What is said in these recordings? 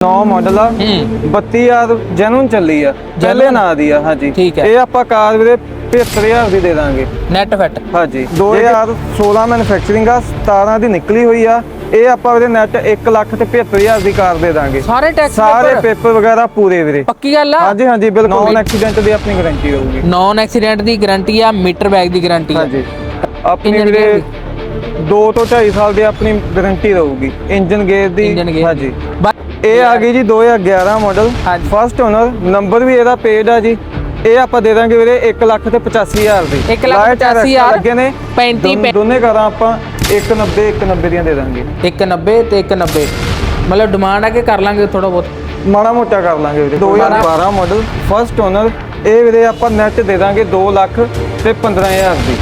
9 model ਆ ਹੂੰ। 32000 ਜੈਨੂਨ ਚੱਲੀ ਆ ਪਹਿਲੇ? ਨਾਂ ਦੀ ਆ ਹਾਂਜੀ। ਇਹ ਆਪਾਂ ਕਾਰ ਵੀਰੇ 75000 ਦੀ ਦੇ ਦਾਂਗੇ। ਨੈਟ ਫਿੱਟ ਹਾਂਜੀ। 2016 ਮੈਨੂਫੈਕਚਰਿੰਗ ਆ 17 ਦੀ ਨਿਕਲੀ ਹੋਈ ਆ। ਇਹ ਆਪਾਂ ਵੀਰੇ ਨੈਟ 1 ਲੱਖ ਤੇ 75000 ਦੀ ਕਾਰ ਦੇ ਦਾਂਗੇ। ਸਾਰੇ ਟੈਕਸ ਸਾਰੇ ਪੇਪਰ ਵਗੈਰਾ ਪੂਰੇ ਵੀਰੇ। ਪੱਕੀ ਗੱਲ ਆ? ਹਾਂਜੀ ਹਾਂਜੀ ਬਿਲਕੁਲ। ਨੌਨ ਐਕਸੀਡੈਂਟ ਦੀ ਆਪਣੀ ਗਾਰੰਟੀ ਹੋਊਗੀ। ਨੌਨ ਐਕਸੀਡੈਂਟ ਦੀ ਗਾਰੰਟੀ ਆ ਮੀਟਰ ਬੈਗ ਦੀ ਗਾਰੰਟੀ ਆ। ਹਾਂਜੀ। ਆਪਣੀ ਵੀਰੇ gear 2 ਤੋਂ 2.5 ਸਾਲ ਦੀ ਆਪਣੀ ਗਾਰੰਟੀ ਰਹੂਗੀ। ਇੰਜਨ ਗੇਅਰ ਦੀ। ਹਾਂਜੀ। ਇਹ ਆ ਗਈ ਜੀ 2011 ਮਾਡਲ ਹਾਂਜੀ। ਫਸਟ ਓਨਰ ਨੰਬਰ ਵੀ ਇਹਦਾ ਪੇਡ ਆ ਜੀ। ਇਹ ਆਪਾਂ ਦੇ ਦਾਂਗੇ ਵੀਰੇ 1 ਲੱਖ ਤੇ 85000 ਦੀ। ਇੱਕ ਲੱਖ Light ਪਚਾਸੀ RX ਹਜ਼ਾਰ, ਲੱਗੇ ਨੇ। 35 ਦੋਨ- ਦੋਨੇ ਕਾਰਾਂ ਆਪਾਂ 190 190 ਦੀਆਂ ਦੇ ਦਾਂਗੇ। 190 ਤੇ 190 ਮਤਲਬ ਡਿਮਾਂਡ ਆ ਕਿ ਕਰ ਲਾਂਗੇ ਥੋੜਾ ਬਹੁਤ? ਮਾੜਾ ਮੋਟਾ ਕਰ ਲਾਂਗੇ ਵੀਰੇ। 2012 ਮਾਡਲ ਫਸਟ ਓਨਰ ਇਹ ਵੀਰੇ ਆਪਾਂ ਨੈਟ ਦੇ ਦਾਂਗੇ 2 ਲੱਖ ਤੇ 15000 ਦੀ।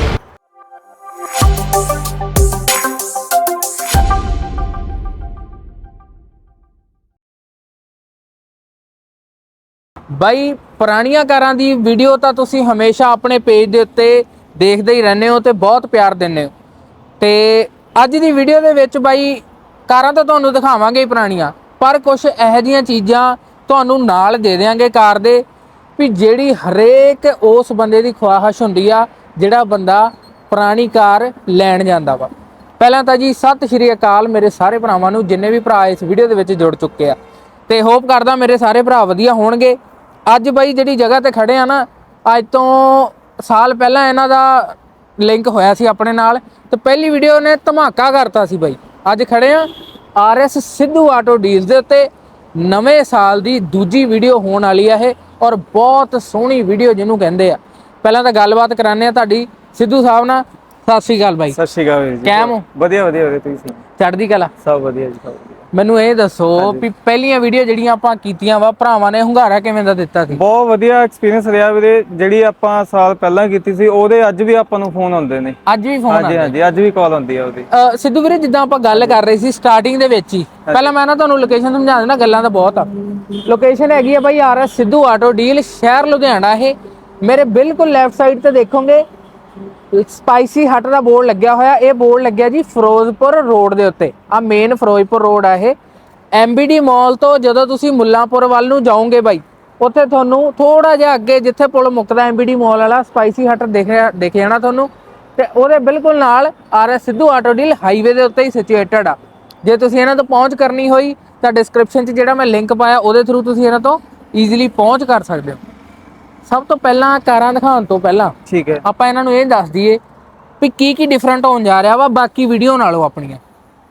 ਬਾਈ, ਪੁਰਾਣੀਆਂ ਕਾਰਾਂ ਦੀ ਵੀਡੀਓ ਤਾਂ ਤੁਸੀਂ ਹਮੇਸ਼ਾ ਆਪਣੇ ਪੇਜ ਦੇ ਉੱਤੇ ਦੇਖਦੇ ਹੀ ਰਹਿੰਦੇ ਹੋ ਤੇ ਬਹੁਤ ਪਿਆਰ ਦਿੰਦੇ ਹੋ। ਤੇ ਅੱਜ ਦੀ ਵੀਡੀਓ ਦੇ ਵਿੱਚ ਬਾਈ, ਕਾਰਾਂ ਤਾਂ ਤੁਹਾਨੂੰ ਦਿਖਾਵਾਂਗੇ ਹੀ ਪੁਰਾਣੀਆਂ, ਪਰ ਕੁਝ ਇਹੋ ਜਿਹੀਆਂ ਚੀਜ਼ਾਂ ਤੁਹਾਨੂੰ ਨਾਲ ਦੇ ਦੇਵਾਂਗੇ ਕਾਰ ਦੇ, ਵੀ ਜਿਹੜੀ ਹਰੇਕ ਉਸ ਬੰਦੇ ਦੀ ਖੁਆਹਸ਼ ਹੁੰਦੀ ਆ, ਜਿਹੜਾ ਬੰਦਾ ਪੁਰਾਣੀ ਕਾਰ ਲੈਣ ਜਾਂਦਾ ਵਾ। ਪਹਿਲਾਂ ਤਾਂ ਜੀ, ਸਤਿ ਸ਼੍ਰੀ ਅਕਾਲ ਮੇਰੇ ਸਾਰੇ ਭਰਾਵਾਂ ਨੂੰ, ਜਿੰਨੇ ਵੀ ਭਰਾ ਇਸ ਵੀਡੀਓ ਦੇ ਵਿੱਚ ਜੁੜ ਚੁੱਕੇ ਆ। ਤੇ ਹੋਪ ਕਰਦਾ ਮੇਰੇ ਸਾਰੇ ਭਰਾ ਵਧੀਆ ਹੋਣਗੇ। ਅੱਜ ਬਾਈ ਜਿਹੜੀ ਜਗ੍ਹਾ ਤੇ ਖੜੇ ਆ ਨਾ ਅੱਜ ਤੋਂ ਸਾਲ ਪਹਿਲਾਂ ਇਹਨਾਂ ਦਾ ਲਿੰਕ ਹੋਇਆ ਸੀ ਆਪਣੇ ਨਾਲ ਤੇ ਪਹਿਲੀ ਵੀਡੀਓ ਨੇ ਧਮਾਕਾ ਕਰਤਾ ਸੀ ਬਾਈ। ਅੱਜ ਖੜੇ ਆ ਆਰਐਸ ਸਿੱਧੂ ਆਟੋ ਡੀਲਸ ਦੇ ਉੱਤੇ। ਨਵੇਂ ਸਾਲ ਦੀ ਦੂਜੀ ਵੀਡੀਓ ਹੋਣ ਵਾਲੀ ਆ ਇਹ ਔਰ ਬਹੁਤ ਸੋਹਣੀ ਵੀਡੀਓ ਜਿਹਨੂੰ ਕਹਿੰਦੇ ਆ। ਪਹਿਲਾਂ ਤਾਂ ਗੱਲਬਾਤ ਕਰਾਣੇ ਆ ਤੁਹਾਡੀ। ਸਿੱਧੂ ਸਾਹਿਬ ਨਾਲ ਸਤਿ ਸ਼੍ਰੀ ਅਕਾਲ ਬਾਈ। ਸਤਿ ਸ਼੍ਰੀ ਅਕਾਲ ਜੀ। ਕੈਮ ਹੋ? ਵਧੀਆ ਵਧੀਆ ਵੀਰੇ ਤੁਸੀਂ? ਚੜ੍ਹਦੀ ਕਲਾ? ਸਭ ਵਧੀਆ ਜੀ ਸਭ ਵਧੀਆ। ਮੈਨੂੰ ਇਹ ਦੱਸੋ ਵੀ ਪਹਿਲੀਆਂ ਵੀਡੀਓ ਜਿਹੜੀਆਂ ਆਪਾਂ ਕੀਤੀਆਂ ਵਾ ਭਰਾਵਾਂ ਨੇ ਹੁੰਗਾਰਾ ਕਿਵੇਂ ਦਾ ਦਿੱਤਾ ਸੀ? ਬਹੁਤ ਵਧੀਆ ਐਕਸਪੀਰੀਅੰਸ ਰਿਹਾ ਵੀਰੇ ਜਿਹੜੀ ਆਪਾਂ ਸਾਲ ਪਹਿਲਾਂ ਕੀਤੀ ਸੀ ਉਹਦੇ ਅੱਜ ਵੀ ਆਪਾਂ ਨੂੰ ਫੋਨ ਆਉਂਦੇ ਨੇ। ਅੱਜ ਵੀ ਫੋਨ ਹਾਂਜੀ ਹਾਂਜੀ ਅੱਜ ਵੀ ਕਾਲ ਆਉਂਦੀ ਆ ਉਹਦੀ। ਸਿੱਧੂ ਵੀਰੇ ਜਿੱਦਾਂ ਆਪਾਂ ਗੱਲ ਕਰ ਰਹੇ ਸੀ ਸਟਾਰਟਿੰਗ ਦੇ ਵਿੱਚ ਹੀ ਪਹਿਲਾਂ ਮੈਂ ਨਾ ਤੁਹਾਨੂੰ ਲੋਕੇਸ਼ਨ ਸਮਝਾ ਦਿੰਦਾ ਗੱਲਾਂ ਤਾਂ ਬਹੁਤ ਆ। ਲੋਕੇਸ਼ਨ ਹੈਗੀ ਆ ਬਾਈ R S Sidhu auto deal ਸ਼ਹਿਰ ਲੁਧਿਆਣਾ ਇਹ। ਮੇਰੇ ਬਿਲਕੁਲ ਲੈਫਟ ਸਾਈਡ ਤੇ ਦੇਖੋਗੇ ਸਪਾਈਸੀ ਹਟ ਦਾ ਬੋਰਡ ਲੱਗਿਆ ਹੋਇਆ, ਇਹ ਬੋਰਡ ਲੱਗਿਆ ਜੀ ਫਿਰੋਜ਼ਪੁਰ ਰੋਡ ਦੇ ਉੱਤੇ। ਆ ਮੇਨ ਫਿਰੋਜ਼ਪੁਰ ਰੋਡ ਆ ਇਹ। ਐਮਬੀਡੀ ਮਾਲ ਤੋਂ ਜਦੋਂ ਤੁਸੀਂ ਮੁੱਲਾਂਪੁਰ ਵੱਲ ਨੂੰ ਜਾਓਗੇ ਬਾਈ, ਉੱਥੇ ਤੁਹਾਨੂੰ ਥੋੜਾ ਜਿਹਾ ਅੱਗੇ ਜਿੱਥੇ ਪੁਲ ਮੁੱਕਦਾ ਐਮਬੀਡੀ ਮਾਲ ਵਾਲਾ, ਸਪਾਈਸੀ ਹਟ ਦੇਖਿਆ ਦਿਖ ਜਾਣਾ ਤੁਹਾਨੂੰ। ਤੇ ਉਹਦੇ ਬਿਲਕੁਲ ਨਾਲ R S Sidhu auto deal highway ਦੇ ਉੱਤੇ ਹੀ ਸਿਚੁਏਟਡ ਆ। ਜੇ ਤੁਸੀਂ ਇਹਨਾਂ ਤੋਂ ਪਹੁੰਚ ਕਰਨੀ ਹੋਈ, ਤਾਂ ਡਿਸਕ੍ਰਿਪਸ਼ਨ 'ਚ ਜਿਹੜਾ ਮੈਂ ਲਿੰਕ ਪਾਇਆ, ਉਹਦੇ ਥਰੂ ਤੁਸੀਂ ਇਹਨਾਂ ਤੋਂ ਈਜ਼ੀਲੀ ਪਹੁੰਚ ਕਰ ਸਕਦੇ ਹੋ। ਸਭ ਤੋਂ ਪਹਿਲਾਂ ਕਾਰਾਂ ਦਿਖਾਉਣ ਤੋਂ ਪਹਿਲਾਂ ਠੀਕ ਹੈ। ਆਪਾਂ ਇਹਨਾਂ ਨੂੰ ਇਹ ਦੱਸ ਦਈਏ ਵੀ ਕੀ ਕੀ ਡਿਫਰੈਂਟ ਹੋਣ ਜਾ ਰਿਹਾ ਵਾ ਬਾਕੀ ਵੀਡੀਓ ਨਾਲੋਂ ਆਪਣੀਆਂ।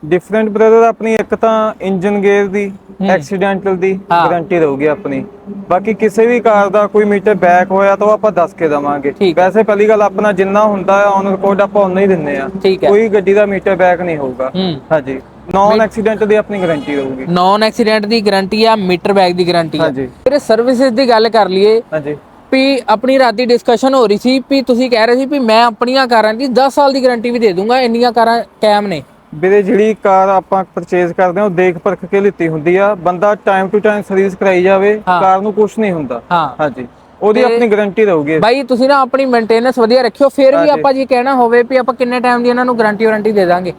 ਡਿਫਰੈਂਟ ਬ੍ਰਦਰ ਆਪਣੀ ਇੱਕ ਤਾਂ ਇੰਜਨ ਗੇਅਰ ਦੀ ਐਕਸੀਡੈਂਟਲ ਦੀ ਗਾਰੰਟੀ ਰਹੂਗੀ ਆਪਣੀ। ਬਾਕੀ ਕਿਸੇ ਵੀ ਕਾਰ ਦਾ ਕੋਈ ਮੀਟਰ ਬੈਕ ਹੋਇਆ ਤਾਂ ਆਪਾਂ ਦੱਸ ਕੇ ਦਵਾਂਗੇ। ਵੈਸੇ ਪਹਿਲੀ ਗੱਲ ਆਪਣਾ ਜਿੰਨਾ ਹੁੰਦਾ ਹੈ ਔਨ ਰਿਕਾਰਡ ਆਪਾਂ ਉਨਾ ਹੀ ਦਿੰਨੇ ਆ ਕੋਈ ਗੱਡੀ ਦਾ ਮੀਟਰ ਬੈਕ ਨਹੀਂ ਹੋਊਗਾ। ਹਾਂਜੀ। ਨੌਨ ਐਕਸੀਡੈਂਟ ਦੀ ਆਪਣੀ ਗਾਰੰਟੀ ਰਹੂਗੀ। ਨੌਨ ਐਕਸੀਡੈਂਟ ਦੀ ਗਾਰੰਟੀ ਆ ਮੀਟਰ ਬੈਗ ਦੀ ਗਾਰੰਟੀ ਆ। ਹਾਂਜੀ। ਫਿਰ ਸਰਵਿਸਿਜ਼ ਦੀ ਗੱਲ ਕਰ ਲਈਏ। ਹਾਂਜੀ। ਵੀ ਆਪਣੀ ਰਾਤੀ ਡਿਸਕਸ਼ਨ ਹੋ ਰਹੀ ਸੀ ਵੀ ਤੁਸੀਂ ਕਹਿ ਰਹੇ ਸੀ ਵੀ ਮੈਂ ਆਪਣੀਆਂ ਕਾਰਾਂ ਦੀ 10 ਸਾਲ ਦੀ ਗਾਰੰਟੀ ਵੀ ਦੇ ਦੂੰਗਾ ਇੰਨੀਆਂ ਕਾਰਾਂ ਕਾਇਮ ਨੇ। ਵੀਰੇ ਜਿਹੜੀ ਕਾਰ ਆਪਾਂ ਪਰਚੇਜ਼ ਕਰਦੇ ਹਾਂ ਉਹ ਦੇਖ ਪਰਖ ਕੇ ਲਿੱਤੀ ਹੁੰਦੀ ਆ। ਬੰਦਾ ਟਾਈਮ ਟੂ ਟਾਈਮ ਸਰਵਿਸ ਕਰਾਈ ਜਾਵੇ। ਕਾਰ ਨੂੰ ਕੁਝ ਨਹੀਂ ਹੁੰਦਾ। ਹਾਂਜੀ। ਉਹਦੀ ਆਪਣੀ ਗਾਰੰਟੀ ਰਹੂਗੀ। ਬਾਈ ਤੁਸੀਂ ਨਾ ਆਪਣੀ ਮੇਨਟੇਨੈਂਸ ਵਧੀਆ ਰੱਖਿਓ ਫਿਰ ਵੀ ਆਪਾਂ ਜੀ ਕਹਿਣਾ ਹੋਵੇ ਵੀ ਆਪਾਂ ਕਿੰਨੇ ਟਾਈਮ ਦੀ ਇਹਨਾਂ ਨੂੰ ਗਾਰੰਟੀ ਵਾਰੰਟੀ ਦੇ ਦਾਂਗੇ।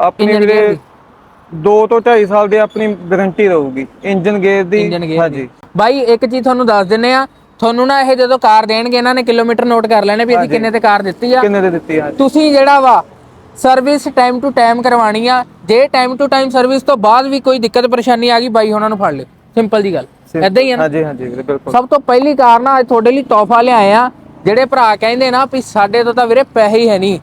ਆਪਣੀ ਵੀਰੇ 2 ਤੋਂ 2.5 ਸਾਲ ਦੀ ਆਪਣੀ ਗਾਰੰਟੀ ਰਹੂਗੀ। ਇੰਜਨ ਗੇਅਰ ਦੀ ਹਾਂਜੀ। ਬਾਈ ਇੱਕ ਚੀਜ਼ ਤੁਹਾਨੂੰ ਦੱਸ ਦਿੰਨੇ ਆ ਤੁਹਾਨੂੰ ਨਾ ਇਹ ਜਦੋਂ ਕਾਰ ਦੇਣਗੇ ਇਹਨਾਂ ਨੇ ਕਿਲੋਮੀਟਰ ਨੋਟ ਕਰ ਲੈਣੇ ਵੀ ਇਹਦੀ ਕਿੰਨੇ ਤੇ ਕਾਰ ਦਿੱਤੀ ਆ। ਕਿੰਨੇ ਦੇ ਦਿੱਤੀ ਆ ਤੁਸੀਂ ਜਿਹੜਾ ਵਾ ਸਰਵਿਸ ਟਾਈਮ ਟੂ ਟਾਈਮ ਕਰਵਾਣੀ ਆ। ਜੇ ਟਾਈਮ ਟੂ ਟਾਈਮ ਸਰਵਿਸ ਤੋਂ ਬਾਅਦ ਵੀ ਕੋਈ ਦਿੱਕਤ ਪਰੇਸ਼ਾਨੀ ਆ ਗਈ ਬਾਈ ਉਹਨਾਂ ਨੂੰ ਫੜ ਲਿਓ। ਸਿੰਪਲ ਜੀ ਗੱਲ। ਐਦਾਂ ਹੀ ਆ ਨਾ। ਹਾਂਜੀ ਹਾਂਜੀ ਬਿਲਕੁਲ। ਸਭ ਤੋਂ ਪਹਿਲੀ ਕਾਰ ਨਾ ਅੱਜ ਤੁਹਾਡੇ ਲਈ ਤੋਹਫਾ ਲਿਆਏ ਆ। ਜਿਹੜੇ ਭਰਾ ਕਹਿੰਦੇ ਨਾ ਵੀ ਸਾਡੇ ਤੋਂ ਤਾਂ ਵੀਰੇ ਪੈਸੇ ਹੀ ਹੈ ਨਹੀਂ।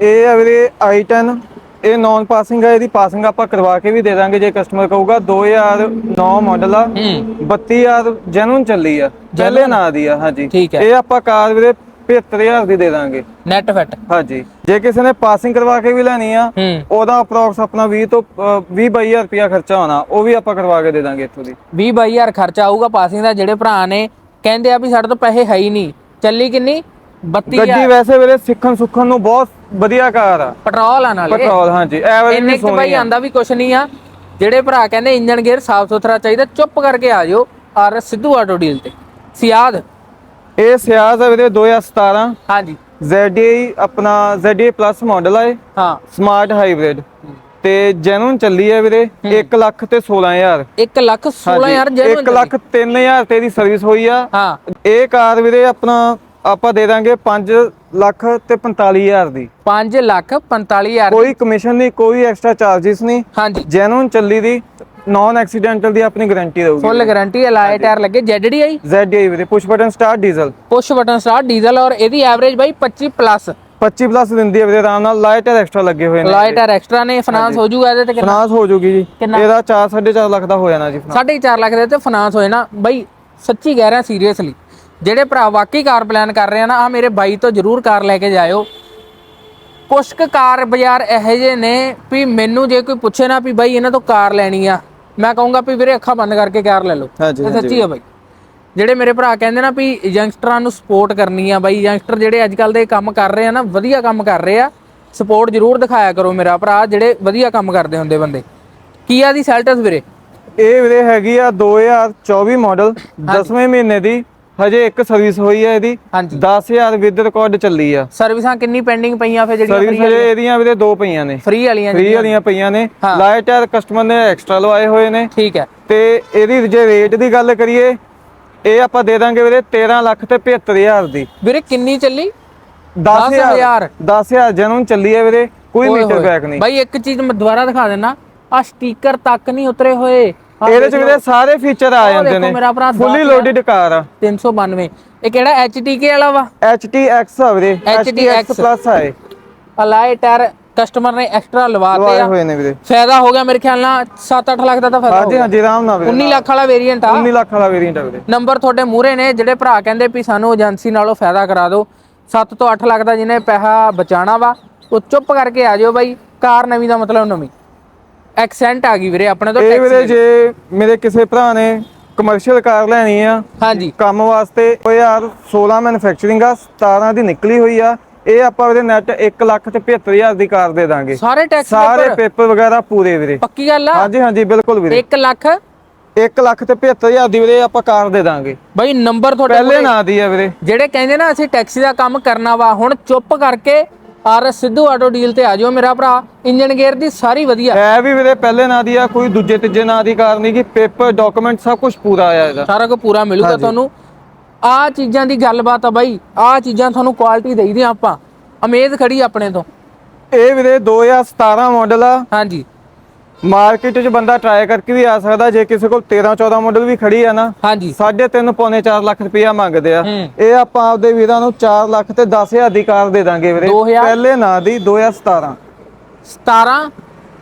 ਇਹ ਆ ਵੀਰੇ i10 ਇਹ ਨੌਨ ਪਾਸਿੰਗ ਆ ਇਹਦੀ ਪਾਸਿੰਗ ਆਪਾਂ ਕਰਵਾ ਕੇ ਵੀ ਦੇ ਦਾਂਗੇ ਜੇ ਕਸਟਮਰ ਕਹੂਗਾ। 2009 ਮਾਡਲ ਆ ਹੂੰ। 32000 ਜੈਨੂਨ ਚੱਲੀ ਆ ਪਹਿਲੇ ਨਾਂ ਦੀ ਆ ਹਾਂਜੀ। ਹੈ। ਇਹ ਆਪਾਂ ਕਾਰ ਵੀਰੇ 75000 ਦੀ ਦੇ ਦਾਂਗੇ। ਨੈਟ ਫਿੱਟ ਹਾਂਜੀ। ਜੇ ਕਿਸੇ ਨੇ ਪਾਸਿੰਗ ਕਰਵਾ ਕੇ ਵੀ ਲੈਣੀ ਆ ਹੂੰ। ਉਹਦਾ ਅਪਰੋਕਸ ਆਪਣਾ 20 ਤੋਂ 20 22000 ਰੁਪਿਆ ਖਰਚਾ ਹੋਣਾ ਉਹ ਵੀ ਆਪਾਂ ਕਰਵਾ ਕੇ ਦੇ ਦਾਂਗੇ ਇੱਥੋਂ ਦੀ। 20 22000 ਖਰਚਾ ਆਊਗਾ ਪਾਸਿੰਗ ਦਾ ਜਿਹੜੇ ਭਰਾ ਨੇ ਕਹਿੰਦੇ ਆ ਵੀ ਸਾਡੇ ਤੋਂ ਪੈਸੇ ਹੈ ਹੀ ਨਹੀਂ। ਚੱਲੀ ਕਿੰਨੀ? 32000 ਗੱਡੀ ਵੈਸੇ ਵੀਰੇ ਸਿੱਖਣ ਸੁੱਖਣ ਨੂੰ ਬਹੁਤ ਵਧੀਆ ਕਾਰ ਆ। ਪੈਟਰੋਲ ਆ ਨਾਲੇ। ਪੈਟਰੋਲ ਹਾਂਜੀ। ਐਵਰੇਜ ਇੰਨੇ ਸੋਹਣੀ ਆ। ਆਂਦਾ ਵੀ ਕੁਛ ਨਹੀਂ ਆ। ਜਿਹੜੇ ਭਰਾ ਕਹਿੰਦੇ ਇੰਜਨ ਗੇਅਰ ਸਾਫ਼ ਸੁਥਰਾ ਚਾਹੀਦਾ ਚੁੱਪ ਕਰਕੇ ਆ ਜਾਓ। ਆਰ ਸਿੱਧੂ ਆਟੋ ਡੀਲ ਤੇ। ਸਿਆਦ। ਇਹ ਸਿਆਜ਼ ਆ ਵੀਰੇ 2017 ਹਾਂਜੀ। ZDI ਆਪਣਾ ZDI ਪਲੱਸ ਮਾਡਲ ਆ ਇਹ। ਹਾਂ। ਸਮਾਰਟ ਹਾਈਬ੍ਰਿਡ ਤੇ ਜੈਨੂਨ ਚੱਲੀ ਹੈ ਵੀਰੇ 1 ਲੱਖ ਤੇ 16000 1 ਲੱਖ 16000 ਜੈਨੂਨ 1 ਲੱਖ 3000 ਤੇ ਦੀ ਸਰਵਿਸ ਹੋਈ ਆ। ਹਾਂ। ਇਹ ਕਾਰ ਵੀਰੇ ਆਪਣਾ ਆਪਾਂ ਦੇ ਦਾਂਗੇ 5 ਲੱਖ ਤੇ 45000 ਦੀ। 5 ਲੱਖ 45000 ਕੋਈ ਕਮਿਸ਼ਨ ਨਹੀਂ ਕੋਈ ਐਕਸਟਰਾ ਚਾਰजेस ਨਹੀਂ। ਹਾਂਜੀ। ਜੈਨੂਨ ਚੱਲੀ ਦੀ ਨਾਨ ਐਕਸੀਡੈਂਟਲ ਦੀ ਆਪਣੀ ਗਾਰੰਟੀ ਰਹੂਗੀ ਫੁੱਲ ਗਾਰੰਟੀ ਅਲਾਈ ਟਾਇਰ ਲੱਗੇ। ZD ਆਈ ZDI ਵੀਰੇ push button start diesel push button start diesel ਔਰ ਇਹਦੀ ਐਵਰੇਜ ਬਾਈ 25 ਪਲੱਸ 25 ਪਲੱਸ ਦਿੰਦੀ ਹੈ ਵੀਰੇ ਆਰਾਮ ਨਾਲ। ਲਾਈਟ ਐਕਸਟਰਾ ਲੱਗੇ ਹੋਏ ਨੇ। ਅਲਾਈ ਟਾਇਰ ਐਕਸਟਰਾ ਨੇ ਫਾਈਨਾਂਸ ਹੋ ਜਾਊਗਾ ਇਹਦੇ ਤੇ ਕਿੰਨਾ? ਫਾਈਨਾਂਸ ਹੋ ਜੂਗੀ ਜੀ? ਇਹਦਾ 4 4.5 ਲੱਖ ਦਾ ਹੋ ਜਾਣਾ ਜੀ। finance। 4.5 ਲੱਖ ਦੇ ਤੇ ਫਾਈਨਾਂਸ ਹੋਏ ਨਾ ਬਾਈ ਸੱਚੀ ਕਹਿ ਰਿਹਾ ਸੀਰੀਅਸਲੀ ਜਿਹੜੇ ਭਰਾ ਵਾਕਈ ਕਾਰ ਪਲਾਨ ਕਰ ਰਹੇ ਆ ਨਾ ਆ ਮੇਰੇ ਬਾਈ ਤੋਂ ਜਰੂਰ ਕਾਰ ਲੈ ਕੇ ਜਾਇਓ। ਕੁਛ ਕਾਰ ਬਾਜ਼ਾਰ ਇਹੋ ਜਿਹੇ ਨੇ ਵੀ ਮੈਨੂੰ ਜੇ ਕੋਈ ਪੁੱਛੇ ਨਾ ਵੀ ਬਾਈ ਇਹਨਾਂ ਤੋਂ ਕਾਰ ਲੈਣੀ ਆ ਮੈਂ ਕਹੂੰਗਾ ਵੀ ਵੀਰੇ ਅੱਖਾਂ ਬੰਦ ਕਰਕੇ ਕਾਰ ਲੈ ਲਓ। ਹਾਂਜੀ, ਇਹ ਸੱਚੀ ਆ ਬਾਈ। ਜਿਹੜੇ ਮੇਰੇ ਭਰਾ ਕਹਿੰਦੇ ਨਾ ਵੀ ਯੰਗਸਟਰਾਂ ਨੂੰ ਸਪੋਰਟ ਕਰਨੀ ਆ ਬਾਈ ਯੰਗਸਟਰ ਜਿਹੜੇ ਅੱਜ ਕੱਲ ਦੇ ਕੰਮ ਕਰ ਰਹੇ ਆ ਨਾ ਵਧੀਆ ਕੰਮ ਕਰ ਰਹੇ ਆ ਸਪੋਰਟ ਜ਼ਰੂਰ ਦਿਖਾਇਆ ਕਰੋ ਮੇਰਾ ਭਰਾ ਜਿਹੜੇ ਵਧੀਆ ਕੰਮ ਕਰਦੇ ਹੁੰਦੇ ਬੰਦੇ। ਕੀਆ ਦੀ ਸੈਲਟਸ ਵੀਰੇ? ਇਹ ਵੀਰੇ ਹੈਗੀ ਆ 2024 ਮਾਡਲ 10ਵੇਂ ਮਹੀਨੇ ਦੀ ਹਜੇ ਇੱਕ ਸਰਵਿਸ ਹੋਈ ਹੈ ਇਹਦੀ। ਹਾਂਜੀ। 10000 ਵਿਦ ਰਿਕਾਰਡ ਚੱਲੀ ਆ। ਸਰਵਿਸਾਂ ਕਿੰਨੀ ਪੈਂਡਿੰਗ ਪਈਆਂ ਫਿਰ ਜਿਹੜੀਆਂ ਸਰਵਿਸ ਹਜੇ ਇਹਦੀਆਂ ਵੀਰੇ ਦੋ ਪਈਆਂ ਨੇ। ਫ੍ਰੀ ਵਾਲੀਆਂ ਫ੍ਰੀ ਵਾਲੀਆਂ ਪਈਆਂ ਨੇ। ਲਾਈਟ ਟਾਇਰ ਕਸਟਮਰ ਨੇ ਐਕਸਟਰਾ ਲਵਾਏ ਹੋਏ ਨੇ। ਠੀਕ ਹੈ। ਤੇ ਇਹਦੀ ਜੇ ਰੇਟ ਦੀ ਗੱਲ ਕਰੀਏ ਇਹ ਆਪਾਂ ਦੇ ਦਾਂਗੇ ਵੀਰੇ 13 ਲੱਖ ਤੇ 75000 ਦੀ। ਵੀਰੇ ਕਿੰਨੀ ਚੱਲੀ? 10000 10000 ਜਨਮ ਚੱਲੀ ਹੈ ਵੀਰੇ। ਕੋਈ ਮੀਟਰ। ਬੈਕ ਨਹੀਂ। ਬਾਈ ਇੱਕ ਚੀਜ਼ ਮੈਂ ਦੁਬਾਰਾ ਦਿਖਾ ਦੇਣਾ ਆ ਸਟicker ਤੱਕ ਨਹੀਂ ਉਤਰੇ ਹੋਏ। ਇਹਦੇ ਚ ਵੀਰੇ ਸਾਰੇ ਫੀਚਰ ਆ ਜਾਂਦੇ ਨੇ। ਫੁੱਲੀ ਲੋਡਡ ਕਾਰ ਆ। 392 ਇਹ ਕਿਹੜਾ? HTK ਵਾਲਾ ਵਾ? HTX ਆ ਵੀਰੇ। HTX ਪਲੱਸ ਆਏ ਅਲਾਈ ਟਾਇਰ ਕਸਟਮਰ ਨੇ ਐਕਸਟਰਾ ਲਵਾਤੇ ਆ। ਹੋਏ ਨੇ ਵੀਰੇ। ਫਾਇਦਾ ਹੋ ਗਿਆ ਮੇਰੇ ਖਿਆਲ ਨਾਲ 7-8 ਲੱਖ ਦਾ ਤਾਂ ਫਾਇਦਾ ਹਾਂਜੀ ਹਾਂਜੀ ਆਰਾਮ ਨਾਲ ਵੀਰੇ 19 ਲੱਖ ਵਾਲਾ ਵੇਰੀਐਂਟ ਆ। 19 ਲੱਖ ਵਾਲਾ ਵੇਰੀਐਂਟ ਆ ਵੀਰੇ। ਨੰਬਰ ਤੁਹਾਡੇ ਮੂਹਰੇ ਨੇ ਜਿਹੜੇ ਭਰਾ ਕਹਿੰਦੇ ਵੀ ਸਾਨੂੰ ਏਜੰਸੀ ਨਾਲੋਂ ਫਾਇਦਾ ਕਰਾ ਦਿਓ। 7 ਤੋਂ 8 ਲੱਖ ਦਾ ਜਿਹਨੇ ਪੈਸਾ ਬਚਾਣਾ ਵਾ ਉਹ ਚੁੱਪ ਕਰਕੇ ਆ ਜਾਓ ਬਾਈ। ਕਾਰ ਨਵੀਂ ਦਾ ਮਤਲਬ ਨਵੀਂ। ਐਕਸੈਂਟ ਆ ਗਈ ਵੀਰੇ ਆਪਣੇ ਤੋਂ ਇਹ ਵੀਰੇ ਜੇ ਮੇਰੇ ਕਿਸੇ ਭਰਾ ਨੇ ਕਮਰਸ਼ੀਅਲ ਕਾਰ ਲੈਣੀ ਆ ਹਾਂਜੀ। ਕੰਮ ਵਾਸਤੇ 2016 ਮੈਨੂਫੈਕਚਰਿੰਗ ਆ 17 ਦੀ ਨਿਕਲੀ ਹੋਈ ਆ ਇਹ ਆਪਾਂ ਵੀਰੇ ਨੈਟ 1 ਲੱਖ ਤੇ 75000 ਦੀ ਕਾਰ ਦੇ ਦਾਂਗੇ। ਸਾਰੇ ਟੈਕਸ ਸਾਰੇ ਪੇਪਰ ਵਗੈਰਾ ਪੂਰੇ ਵੀਰੇ। ਪੱਕੀ ਗੱਲ ਆ? ਹਾਂਜੀ ਹਾਂਜੀ ਬਿਲਕੁਲ ਵੀਰੇ। 1 ਲੱਖ? 1 ਲੱਖ ਤੇ 75000 ਦੀ ਵੀਰੇ ਆਪਾਂ ਕਾਰ ਦੇ ਦਾਂਗੇ। ਬਾਈ ਨੰਬਰ ਤੁਹਾਡੇ ਪਹਿਲੇ ਨਾਂ ਦੀ ਆ ਵੀਰੇ। ਜਿਹੜੇ ਕਹਿੰਦੇ ਨਾ ਅਸੀਂ ਟੈਕਸੀ ਦਾ ਕੰਮ ਕਰਨਾ ਵਾ ਹੁਣ ਚੁੱਪ ਕਰਕੇ ਆਰ ਸਿੱਧੂ ਆਟੋ ਡੀਲ ਤੇ ਆ ਜਾਓ ਮੇਰਾ ਭਰਾ ਇੰਜਨ ਗੇਅਰ ਦੀ ਸਾਰੀ ਵਧੀਆ। ਹੈ ਵੀ ਵੀਰੇ ਪਹਿਲੇ ਨਾਂ ਦੀ ਆ ਕੋਈ ਦੂਜੇ ਤੀਜੇ ਨਾਂ ਦੀ ਕਾਰ ਨਹੀਂ ਕਿ ਪੇਪਰ ਡਾਕੂਮੈਂਟ ਸਭ ਕੁਝ ਪੂਰਾ ਆਇਆ ਇਹਦਾ। ਸਾਰਾ ਕੁਝ ਪੂਰਾ ਮਿਲੂਗਾ ਤੁਹਾਨੂੰ। ਆ ਚੀਜ਼ਾਂ ਦੀ ਗੱਲਬਾਤ ਆ ਬਾਈ ਆ ਚੀਜ਼ਾਂ ਤੁਹਾਨੂੰ ਕੁਆਲਿਟੀ ਦੇਈਦੇ ਆਪਾਂ। ਉਮੀਦ ਖੜੀ ਆਪਣੇ ਤੋਂ। ਇਹ ਵੀਰੇ 2017 ਮਾਡਲ ਆ। ਹਾਂਜੀ। ਮਾਰਕੀਟ 'ਚ ਬੰਦਾ ਟਰਾਈ ਕਰਕੇ ਵੀ ਆ ਸਕਦਾ ਜੇ ਕਿਸੇ ਕੋਲ 13 14 ਮਾਡਲ ਵੀ ਖੜੀ ਆ ਨਾ ਹਾਂਜੀ। 3.5 ਪੌਣੇ 4 ਲੱਖ ਰੁਪਇਆ ਮੰਗਦੇ ਆ। ਇਹ ਆਪਾਂ ਆਪਦੇ ਵੀਰਾਂ ਨੂੰ 4 ਲੱਖ ਤੇ 10000 ਦੀ ਕਾਰ ਦੇ ਦਾਂਗੇ ਵੀਰੇ। 2000 ਪਹਿਲੇ ਨਾਂ ਦੀ 2017 17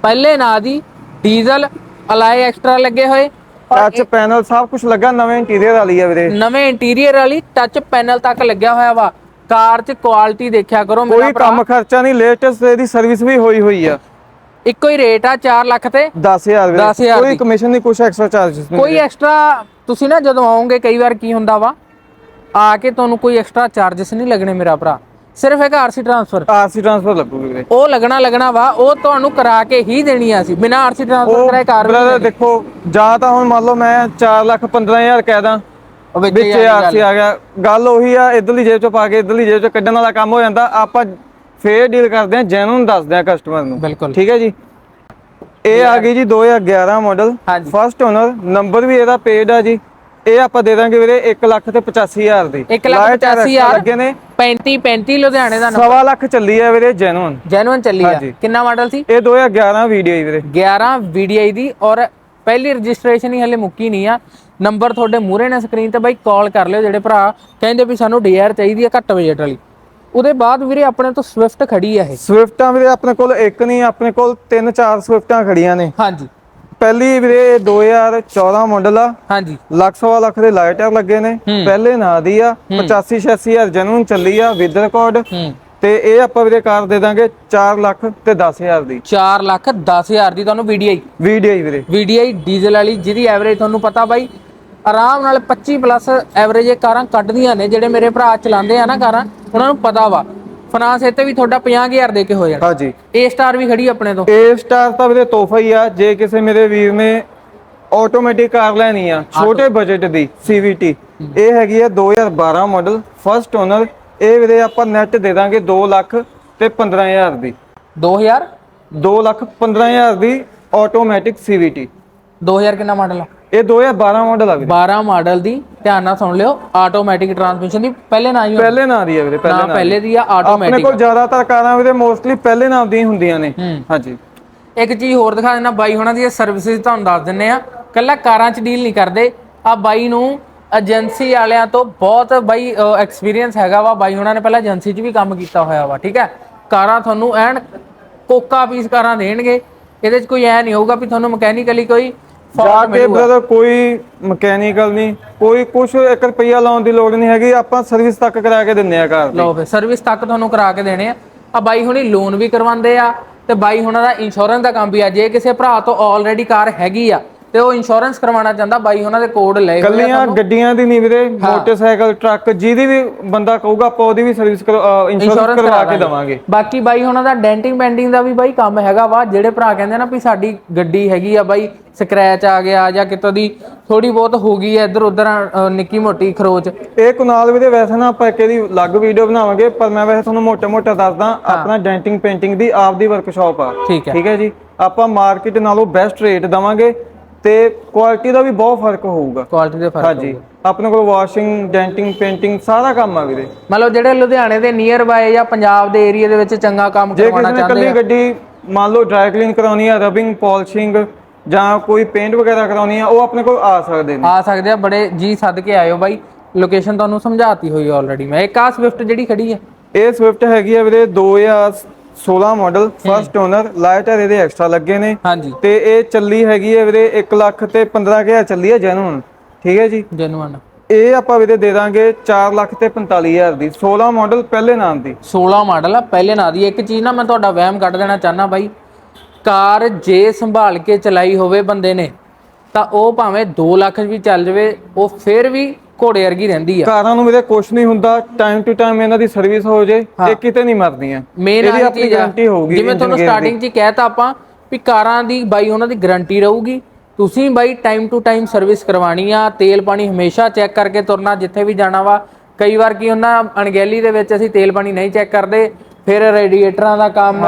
ਪਹਿਲੇ ਨਾਂ ਦੀ ਡੀਜ਼ਲ ਅਲਾਈ ਐਕਸਟਰਾ ਲੱਗੇ ਹੋਏ। ਟੱਚ ਪੈਨਲ ਸਭ ਕੁਝ ਲੱਗਾ ਨਵੇਂ ਇੰਟੀਰੀਅਰ ਵਾਲੀ ਆ ਵੀਰੇ। ਨਵੇਂ ਇੰਟੀਰੀਅਰ ਵਾਲੀ ਟੱਚ ਪੈਨਲ ਤੱਕ ਲੱਗਿਆ ਹੋਇਆ ਵਾ। ਕਾਰ 'ਚ ਕੁਆਲਿਟੀ ਦੇਖਿਆ ਕਰੋ ਮੇਰਾ ਕੋਈ ਕੰਮ ਖਰਚਾ ਨਹੀਂ ਲੇਟੈਸਟ ਇਹਦੀ ਸਰਵਿਸ ਵੀ ਹੋਈ ਹੋਈ ਆ। ਇੱਕੋ ਹੀ ਰੇਟ ਆ 4 ਲੱਖ ਤੇ 10000 10000 ਕੋਈ ਕਮਿਸ਼ਨ ਨਹੀਂ ਕੁਝ ਐਕਸਟਰਾ ਚਾਰजेस ਨਹੀਂ ਕੋਈ ਐਕਸਟਰਾ ਤੁਸੀਂ ਨਾ ਜਦੋਂ ਆਓਗੇ ਕਈ ਵਾਰ ਕੀ ਹੁੰਦਾ ਵਾ? ਆ ਕੇ ਤੁਹਾਨੂੰ ਕੋਈ ਐਕਸਟਰਾ ਚਾਰजेस ਨਹੀਂ ਲੱਗਣੇ ਮੇਰਾ ਭਰਾ। ਸਿਰਫ ਇੱਕ ਆਰਸੀ ਟ੍ਰਾਂਸਫਰ ਆਰਸੀ ਟ੍ਰਾਂਸਫਰ ਲੱਗੂਗੀ ਉਹ ਲੱਗਣਾ ਲੱਗਣਾ ਵਾ ਉਹ ਤੁਹਾਨੂੰ ਕਰਾ ਕੇ ਹੀ ਦੇਣੀ ਆ ਸੀ ਬਿਨਾ ਆਰਸੀ ਟ੍ਰਾਂਸਫਰ ਕਰਾਏ ਕਾਰ ਬ੍ਰਦਰ ਦੇਖੋ ਜਾਂ ਤਾਂ ਹੁਣ ਮੰਨ ਲਓ ਮੈਂ 4 ਲੱਖ 15000 ਕਹਿ ਦਾਂ ਵਿੱਚ ਆਰਸੀ ਆ ਗਿਆ। ਗੱਲ ਉਹੀ ਆ ਇਧਰਲੀ ਜੇਬ ਚੋਂ ਪਾ ਕੇ ਇਧਰਲੀ ਜੇਬ ਚੋਂ ਕੱਢਣ ਵਾਲਾ ਕੰਮ ਹੋ ਜਾਂਦਾ। ਆਪਾਂ ਫੇਰ ਡੀਲ ਕਰਦੇ ਆ ਜੈਨੂਨ ਦੱਸਦੇ ਆ ਕਸਟਮਰ ਨੂੰ। ਬਿਲਕੁਲ। ਠੀਕ ਹੈ ਜੀ? ਇਹ ਆ ਗਈ ਜੀ 2011 ਮਾਡਲ। ਫਸਟ ਓਨਰ ਨੰਬਰ ਵੀ ਇਹਦਾ ਪੇਡ ਆ ਜੀ। ਇਹ ਆਪਾਂ ਦੇ ਦਾਂਗੇ ਵੀਰੇ 1 ਲੱਖ ਤੇ 85000 ਦੀ। 1 ਲੱਖ Light RX 85000 ਲੱਗੇ ਨੇ। 35 35 ਲੁਧਿਆਣੇ ਦਾ ਨੰਬਰ ਸਵਾ ਲੱਖ ਚੱਲੀ ਆ ਵੀਰੇ ਜੈਨੂਨ ਜੈਨੂਨ ਚੱਲੀ ਆ। ਕਿੰਨਾ ਮਾਡਲ ਸੀ? ਇਹ 2011 ਵੀਡੀਓ ਹੀ ਵੀਰੇ। 11 VDI ਦੀ ਔਰ ਪਹਿਲੀ ਰਜਿਸਟ੍ਰੇਸ਼ਨ ਹੀ ਹਲੇ ਮੁੱਕੀ ਨਹੀਂ ਆ। ਨੰਬਰ ਤੁਹਾਡੇ ਮੂਹਰੇ ਨੇ ਸਕਰੀਨ ਤੇ ਬਾਈ ਕਾਲ ਕਰ ਲਿਓ ਜਿਹੜੇ ਭਰਾ। ਕਹਿੰਦੇ ਵੀ ਸਾਨੂੰ ਡੀਆਰ ਚਾਹੀਦੀ ਆ ਘੱਟ ਬਜਟ ਵਾਲੀ। ਉਹਦੇ ਬਾਅਦ ਵੀਰੇ ਆਪਣੇ ਤੋਂ ਸਵਿਫਟ ਖੜੀ ਆ ਇਹ। ਸਵਿਫਟਾਂ ਵੀਰੇ ਆਪਣੇ ਕੋਲ ਇੱਕ ਨਹੀਂ ਆਪਣੇ ਕੋਲ ਤਿੰਨ ਚਾਰ ਸਵਿਫਟਾਂ ਖੜੀਆਂ ਨੇ। ਹਾਂਜੀ। ਪਹਿਲੀ ਵੀਰੇ 2014 ਮਾਡਲ ਆ। ਹਾਂਜੀ। ਲੱਖ ਸਵਾ ਲੱਖ ਦੇ ਲਾਈਟਰ ਲੱਗੇ ਨੇ। ਪਹਿਲੇ ਨਾਂ ਦੀ ਆ। 85 86000 ਜਨੂਨ ਚੱਲੀ ਆ ਵਿਦ ਰਿਕਾਰਡ ਤੇ ਇਹ ਆਪਾਂ ਵੀਰੇ ਕਾਰ ਦੇ ਦਾਂਗੇ 4 ਲੱਖ ਤੇ 10000 ਦੀ। 4 ਲੱਖ 10000 ਦੀ ਤੁਹਾਨੂੰ ਵੀਡੀਓ ਹੀ ਵੀਰੇ। VDI ਡੀਜ਼ਲ ਵਾਲੀ ਜਿਹਦੀ ਐਵਰੇਜ ਤੁਹਾਨੂੰ ਪਤਾ ਬਾਈ ਆਰਾਮ ਨਾਲ 25 ਪਲੱਸ ਐਵਰੇਜ ਇਹ ਕਾਰਾਂ ਕੱਢਦੀਆਂ ਨੇ ਜਿਹੜੇ ਮੇਰੇ ਭਰਾ ਚਲਾਉਂਦੇ ਆ ਨਾ ਕਾਰਾਂ ਉਹਨਾਂ ਨੂੰ ਪਤਾ ਵਾ। ਫਾਈਨਾਂਸ ਇੱਥੇ ਵੀ ਤੁਹਾਡਾ 50000 ਦੇ ਕੇ ਹੋ ਜਾਣਾ। ਹਾਂਜੀ। A ਸਟਾਰ ਵੀ ਖੜੀ ਆਪਣੇ ਤੋਂ। ਏ ਸਟਾਰ ਤਾਂ ਵੀਰੇ ਤੋਹਫਾ ਹੀ ਆ ਜੇ ਕਿਸੇ ਮੇਰੇ ਵੀਰ ਨੇ ਆਟੋਮੈਟਿਕ ਕਾਰ ਲੈਣੀ ਆ ਛੋਟੇ ਬਜਟ ਦੀ CVT ਇਹ ਹੈਗੀ ਆ 2012 ਮਾਡਲ ਫਸਟ ਓਨਰ ਇਹ ਵੀਰੇ ਆਪਾਂ ਨੈਟ ਦੇ ਦਾਂਗੇ 2 ਲੱਖ ਤੇ 15000 ਦੀ। 2000 2 ਲੱਖ 15000 ਦੀ ਆਟੋਮੈਟਿਕ CVT 2000 ਕਿੰਨਾ ਮਾਡਲ ਆ? ਇਹ 2012 ਮਾਡਲ ਆ ਵੀਰੇ। 12 ਮਾਡਲ ਦੀ ਧਿਆਨ ਨਾਲ ਸੁਣ ਲਿਓ ਆਟੋਮੈਟਿਕ ਟਰਾਂਸਮਿਸ਼ਨ ਦੀ ਪਹਿਲੇ ਨਾ ਹੀ। ਪਹਿਲੇ ਨਾਂ ਦੀ ਹੈ ਵੀਰੇ ਪਹਿਲੇ ਨਾਂ ਪਹਿਲੇ ਦੀ ਆ ਆਪਣੇ ਆਟੋਮੈਟਿਕ ਕੋਲ ਜ਼ਿਆਦਾਤਰ ਕਾਰਾਂ ਵੀਰੇ ਮੋਸਟਲੀ ਪਹਿਲੇ ਨਾਮ ਦੀਆਂ ਹੁੰਦੀਆਂ ਨੇ। ਹਾਂਜੀ। ਇੱਕ ਚੀਜ਼ ਹੋਰ ਦਿਖਾ ਦੇਣਾ ਬਾਈ ਹੁਣਾਂ ਦੀ ਸਰਵਿਸਿਜ਼ ਤੁਹਾਨੂੰ ਦੱਸ ਦਿੰਨੇ ਆ। ਕੱਲਾ ਕਾਰਾਂ 'ਚ ਡੀਲ ਨਹੀਂ ਕਰਦੇ। ਆ ਬਾਈ ਨੂੰ ਏਜੰਸੀ ਵਾਲਿਆਂ ਤੋਂ ਬਹੁਤ ਬਾਈ ਐਕਸਪੀਰੀਅੰਸ ਹੈਗਾ ਵਾ। ਬਾਈ ਹੁਣਾਂ ਨੇ ਪਹਿਲਾਂ ਏਜੰਸੀ 'ਚ ਵੀ ਕੰਮ ਕੀਤਾ ਹੋਇਆ ਵਾ ਠੀਕ ਹੈ? ਕਾਰਾਂ ਤੁਹਾਨੂੰ ਐਨ ਕੋਕਾ ਪੀਸ ਕਾਰਾਂ ਦੇਣਗੇ। ਇਹਦੇ 'ਚ ਕੋਈ ਐ ਨਹੀਂ ਹੋਊਗਾ ਵੀ ਤੁਹਾਨੂੰ ਮਕੈਨੀਕਲੀ ਕੋਈ ਜਾ ਕੇ ਬ੍ਰਦਰ ਕੋਈ ਮਕੈਨੀਕਲ ਨਹੀਂ ਕੋਈ ਕੁਝ 1 ਰੁਪਈਆ ਲਾਉਣ ਦੀ ਲੋੜ ਨਹੀਂ ਹੈਗੀ ਆਪਾਂ ਸਰਵਿਸ ਤੱਕ ਕਰਾ ਕੇ ਦਿੰਨੇ ਆ ਕਾਰ ਦੀ। ਲਓ ਫਿਰ ਸਰਵਿਸ ਤੱਕ ਤੁਹਾਨੂੰ ਕਰਾ ਕੇ ਦੇਣੇ ਆ। ਆ ਬਾਈ ਹੁਣੀ ਲੋਨ ਵੀ ਕਰਵਾਉਂਦੇ ਆ ਤੇ ਬਾਈ ਹੁਣਾਂ ਦਾ ਇੰਸ਼ੋਰੈਂਸ ਦਾ ਕੰਮ ਵੀ ਆ। ਜੇ ਕਿਸੇ ਭਰਾ ਤੋਂ ਆਲਰੇਡੀ ਕਾਰ ਹੈਗੀ ਆ ਤੇ ਉਹ ਇੰਸ਼ੋਰੈਂਸ ਕਰਵਾਉਣਾ ਚਾਹੁੰਦਾ ਬਾਈ ਉਹਨਾਂ ਦੇ ਕੋਡ ਲਏ ਕੱਲੀਆਂ ਗੱਡੀਆਂ ਦੀ ਨਹੀਂ ਵੀਰੇ ਮੋਟਰਸਾਈਕਲ ਟਰੱਕ ਜਿਹਦੀ ਵੀ ਬੰਦਾ ਕਹੂਗਾ ਆਪਾਂ ਉਹਦੀ ਵੀ ਸਰਵਿਸ ਇੰਸ਼ੋਰੈਂਸ ਕਰਵਾ ਕਰਾ ਕੇ। ਦਵਾਂਗੇ। ਬਾਕੀ ਬਾਈ ਉਹਨਾਂ ਦਾ ਡੈਂਟਿੰਗ ਪੈਂਟਿੰਗ ਦਾ ਵੀ ਬਾਈ ਕੰਮ ਹੈਗਾ ਵਾ ਜਿਹੜੇ ਭਰਾ ਕਹਿੰਦੇ ਨਾ ਵੀ ਸਾਡੀ ਗੱਡੀ ਹੈਗੀ ਆ ਬਾਈ ਸਕ੍ਰੈਚ ਆ ਗਿਆ ਜਾਂ ਕਿਤੋਂ ਦੀ ਥੋੜੀ ਬਹੁਤ ਹੋ ਗਈ ਹੈ ਇੱਧਰ ਉੱਧਰ ਨਿੱਕੀ ਮੋਟੀ ਖਰੋਚ। ਇਹ ਕੁਨਾਲ ਵੀਰੇ ਵੈਸੇ ਨਾ ਆਪਾਂ ਇੱਕ ਇਹਦੀ ਅਲੱਗ ਵੀਡੀਓ ਬਣਾਵਾਂਗੇ ਪਰ ਮੈਂ ਵੈਸੇ ਤੁਹਾਨੂੰ ਮੋਟਾ ਮੋਟਾ ਦੱਸਦਾ ਆਪਣਾ ਡੈਂਟਿੰਗ ਪੇਂਟਿੰਗ ਦੀ ਆਪਦੀ ਵਰਕਸ਼ਾਪ ਆ। ਠੀਕ ਹੈ। ਜੀ? ਆਪਾਂ ਮਾਰਕੀਟ ਨਾਲੋਂ ਬੈਸਟ ਰੇਟ ਦਵਾਂਗੇ। ਤੇ ਕੁਆਲਿਟੀ ਦਾ ਵੀ ਬਹੁਤ ਫ਼ਰਕ ਹੋਊਗਾ। ਕੁਆਲਿਟੀ ਦੇ ਫ਼ਰਕ ਹਾਂਜੀ। ਆਪਣੇ ਕੋਲ ਵਾਸ਼ਿੰਗ ਡੈਂਟਿੰਗ ਪੇਂਟਿੰਗ ਸਾਰਾ ਕੰਮ ਆ ਵੀਰੇ। ਮਤਲਬ ਜਿਹੜੇ ਲੁਧਿਆਣੇ ਦੇ ਨੀਅਰ ਬਾਏ ਜਾਂ ਪੰਜਾਬ ਦੇ ਏਰੀਆ ਦੇ ਵਿੱਚ ਚੰਗਾ ਕੰਮ ਜੇ ਕਰਵਾਉਣਾ ਕਿਸੇ ਨੇ ਚਾਹੁੰਦੇ ਕੱਲੀ ਗੱਡੀ ਮੰਨ ਲਓ ਡਰਾਈ ਕਲੀਨ ਕਰਾਉਣੀ ਆ ਰਬਿੰਗ ਪਾਲਿਸ਼ਿੰਗ ਜਾਂ ਕੋਈ ਪੇਂਟ ਵਗੈਰਾ ਕਰਾਉਣੀ ਆ ਉਹ ਆਪਣੇ ਕੋਲ ਆ ਸਕਦੇ ਨੇ। ਆ ਸਕਦੇ ਆ ਬੜੇ ਜੀ ਸੱਦ ਕੇ ਆਇਓ ਬਾਈ। ਲੋਕੇਸ਼ਨ ਤੁਹਾਨੂੰ ਸਮਝਾਤੀ ਹੋਈ ਆਲਰੇਡੀ ਮੈਂ। ਇੱਕ ਆ ਸਵਿਫਟ ਜਿਹੜੀ ਖੜੀ ਹੈ ਇਹ ਸਵਿਫਟ ਹੈਗੀ ਆ ਵੀਰੇ 2016 ਮਾਡਲ ਫਰਸਟ ਓਨਰ ਲਾਈਟਰ ਇਹਦੇ ਐਕਸਟਰਾ ਲੱਗੇ ਨੇ। ਹਾਂਜੀ। ਤੇ ਇਹ ਚੱਲੀ ਹੈਗੀ ਹੈ ਵੀਰੇ 1 ਲੱਖ ਤੇ 15000 ਚੱਲੀ ਹੈ ਜੈਨੂਨ ਠੀਕ ਹੈ ਜੀ? ਜੈਨੂਅਨ ਇਹ ਆਪਾਂ ਵੀਰੇ ਦੇ ਦਾਂਗੇ 4 ਲੱਖ ਤੇ 45000 ਦੀ। 16 ਮਾਡਲ ਪਹਿਲੇ ਨਾਮ ਦੀ। 16 ਮਾਡਲ ਆ ਪਹਿਲੇ ਨਾਂ ਦੀ। ਇੱਕ ਚੀਜ਼ ਨਾ ਮੈਂ ਤੁਹਾਡਾ ਵਹਿਮ ਕੱਢ ਦੇਣਾ ਚਾਹਨਾ ਬਾਈ। ਕਾਰ ਜੇ ਸੰਭਾਲ ਕੇ ਚਲਾਈ ਹੋਵੇ ਬੰਦੇ ਨੇ ਤਾਂ ਉਹ ਭਾਵੇਂ 2 ਲੱਖ ਵੀ ਚੱਲ ਜਾਵੇ ਉਹ ਫਿਰ ਵੀ ਘੋੜੇ ਵਰਗੀ ਰਹਿੰਦੀ ਆ। ਕਾਰਾਂ ਨੂੰ ਵੀਰੇ ਕੁਝ ਨਹੀਂ ਹੁੰਦਾ ਟਾਈਮ ਟੂ ਟਾਈਮ ਇਹਨਾਂ ਦੀ ਸਰਵਿਸ ਹੋ ਜੇ ਇਹ ਕਿਤੇ ਨਹੀਂ ਮਰਦੀਆਂ ਮੇਨ ਇਹਦੀ ਆਪਣੀ ਗਾਰੰਟੀ ਹੋਊਗੀ ਜਿਵੇਂ ਤੁਹਾਨੂੰ ਸਟਾਰਟਿੰਗ 'ਚ ਕਹਿਤਾ ਆਪਾਂ ਵੀ ਕਾਰਾਂ ਦੀ ਬਾਈ ਉਹਨਾਂ ਦੀ ਗਾਰੰਟੀ ਰਹੂਗੀ। ਤੁਸੀਂ ਬਾਈ ਟਾਈਮ ਟੂ ਟਾਈਮ ਸਰਵਿਸ ਕਰਵਾਣੀ ਆ ਤੇਲ ਪਾਣੀ ਹਮੇਸ਼ਾ ਚੈੱਕ ਕਰਕੇ ਤੁਰਨਾ ਜਿੱਥੇ ਵੀ ਜਾਣਾ ਵਾ। ਕਈ ਵਾਰ ਕੀ ਹੁੰਦਾ ਅਣਗਹਿਲੀ ਦੇ ਵਿੱਚ ਅਸੀਂ ਤੇਲ ਪਾਣੀ ਨਹੀਂ ਚੈੱਕ ਕਰਦੇ ਫਿਰ ਰੇਡੀਏਟਰਾਂ ਦਾ ਕੰਮ।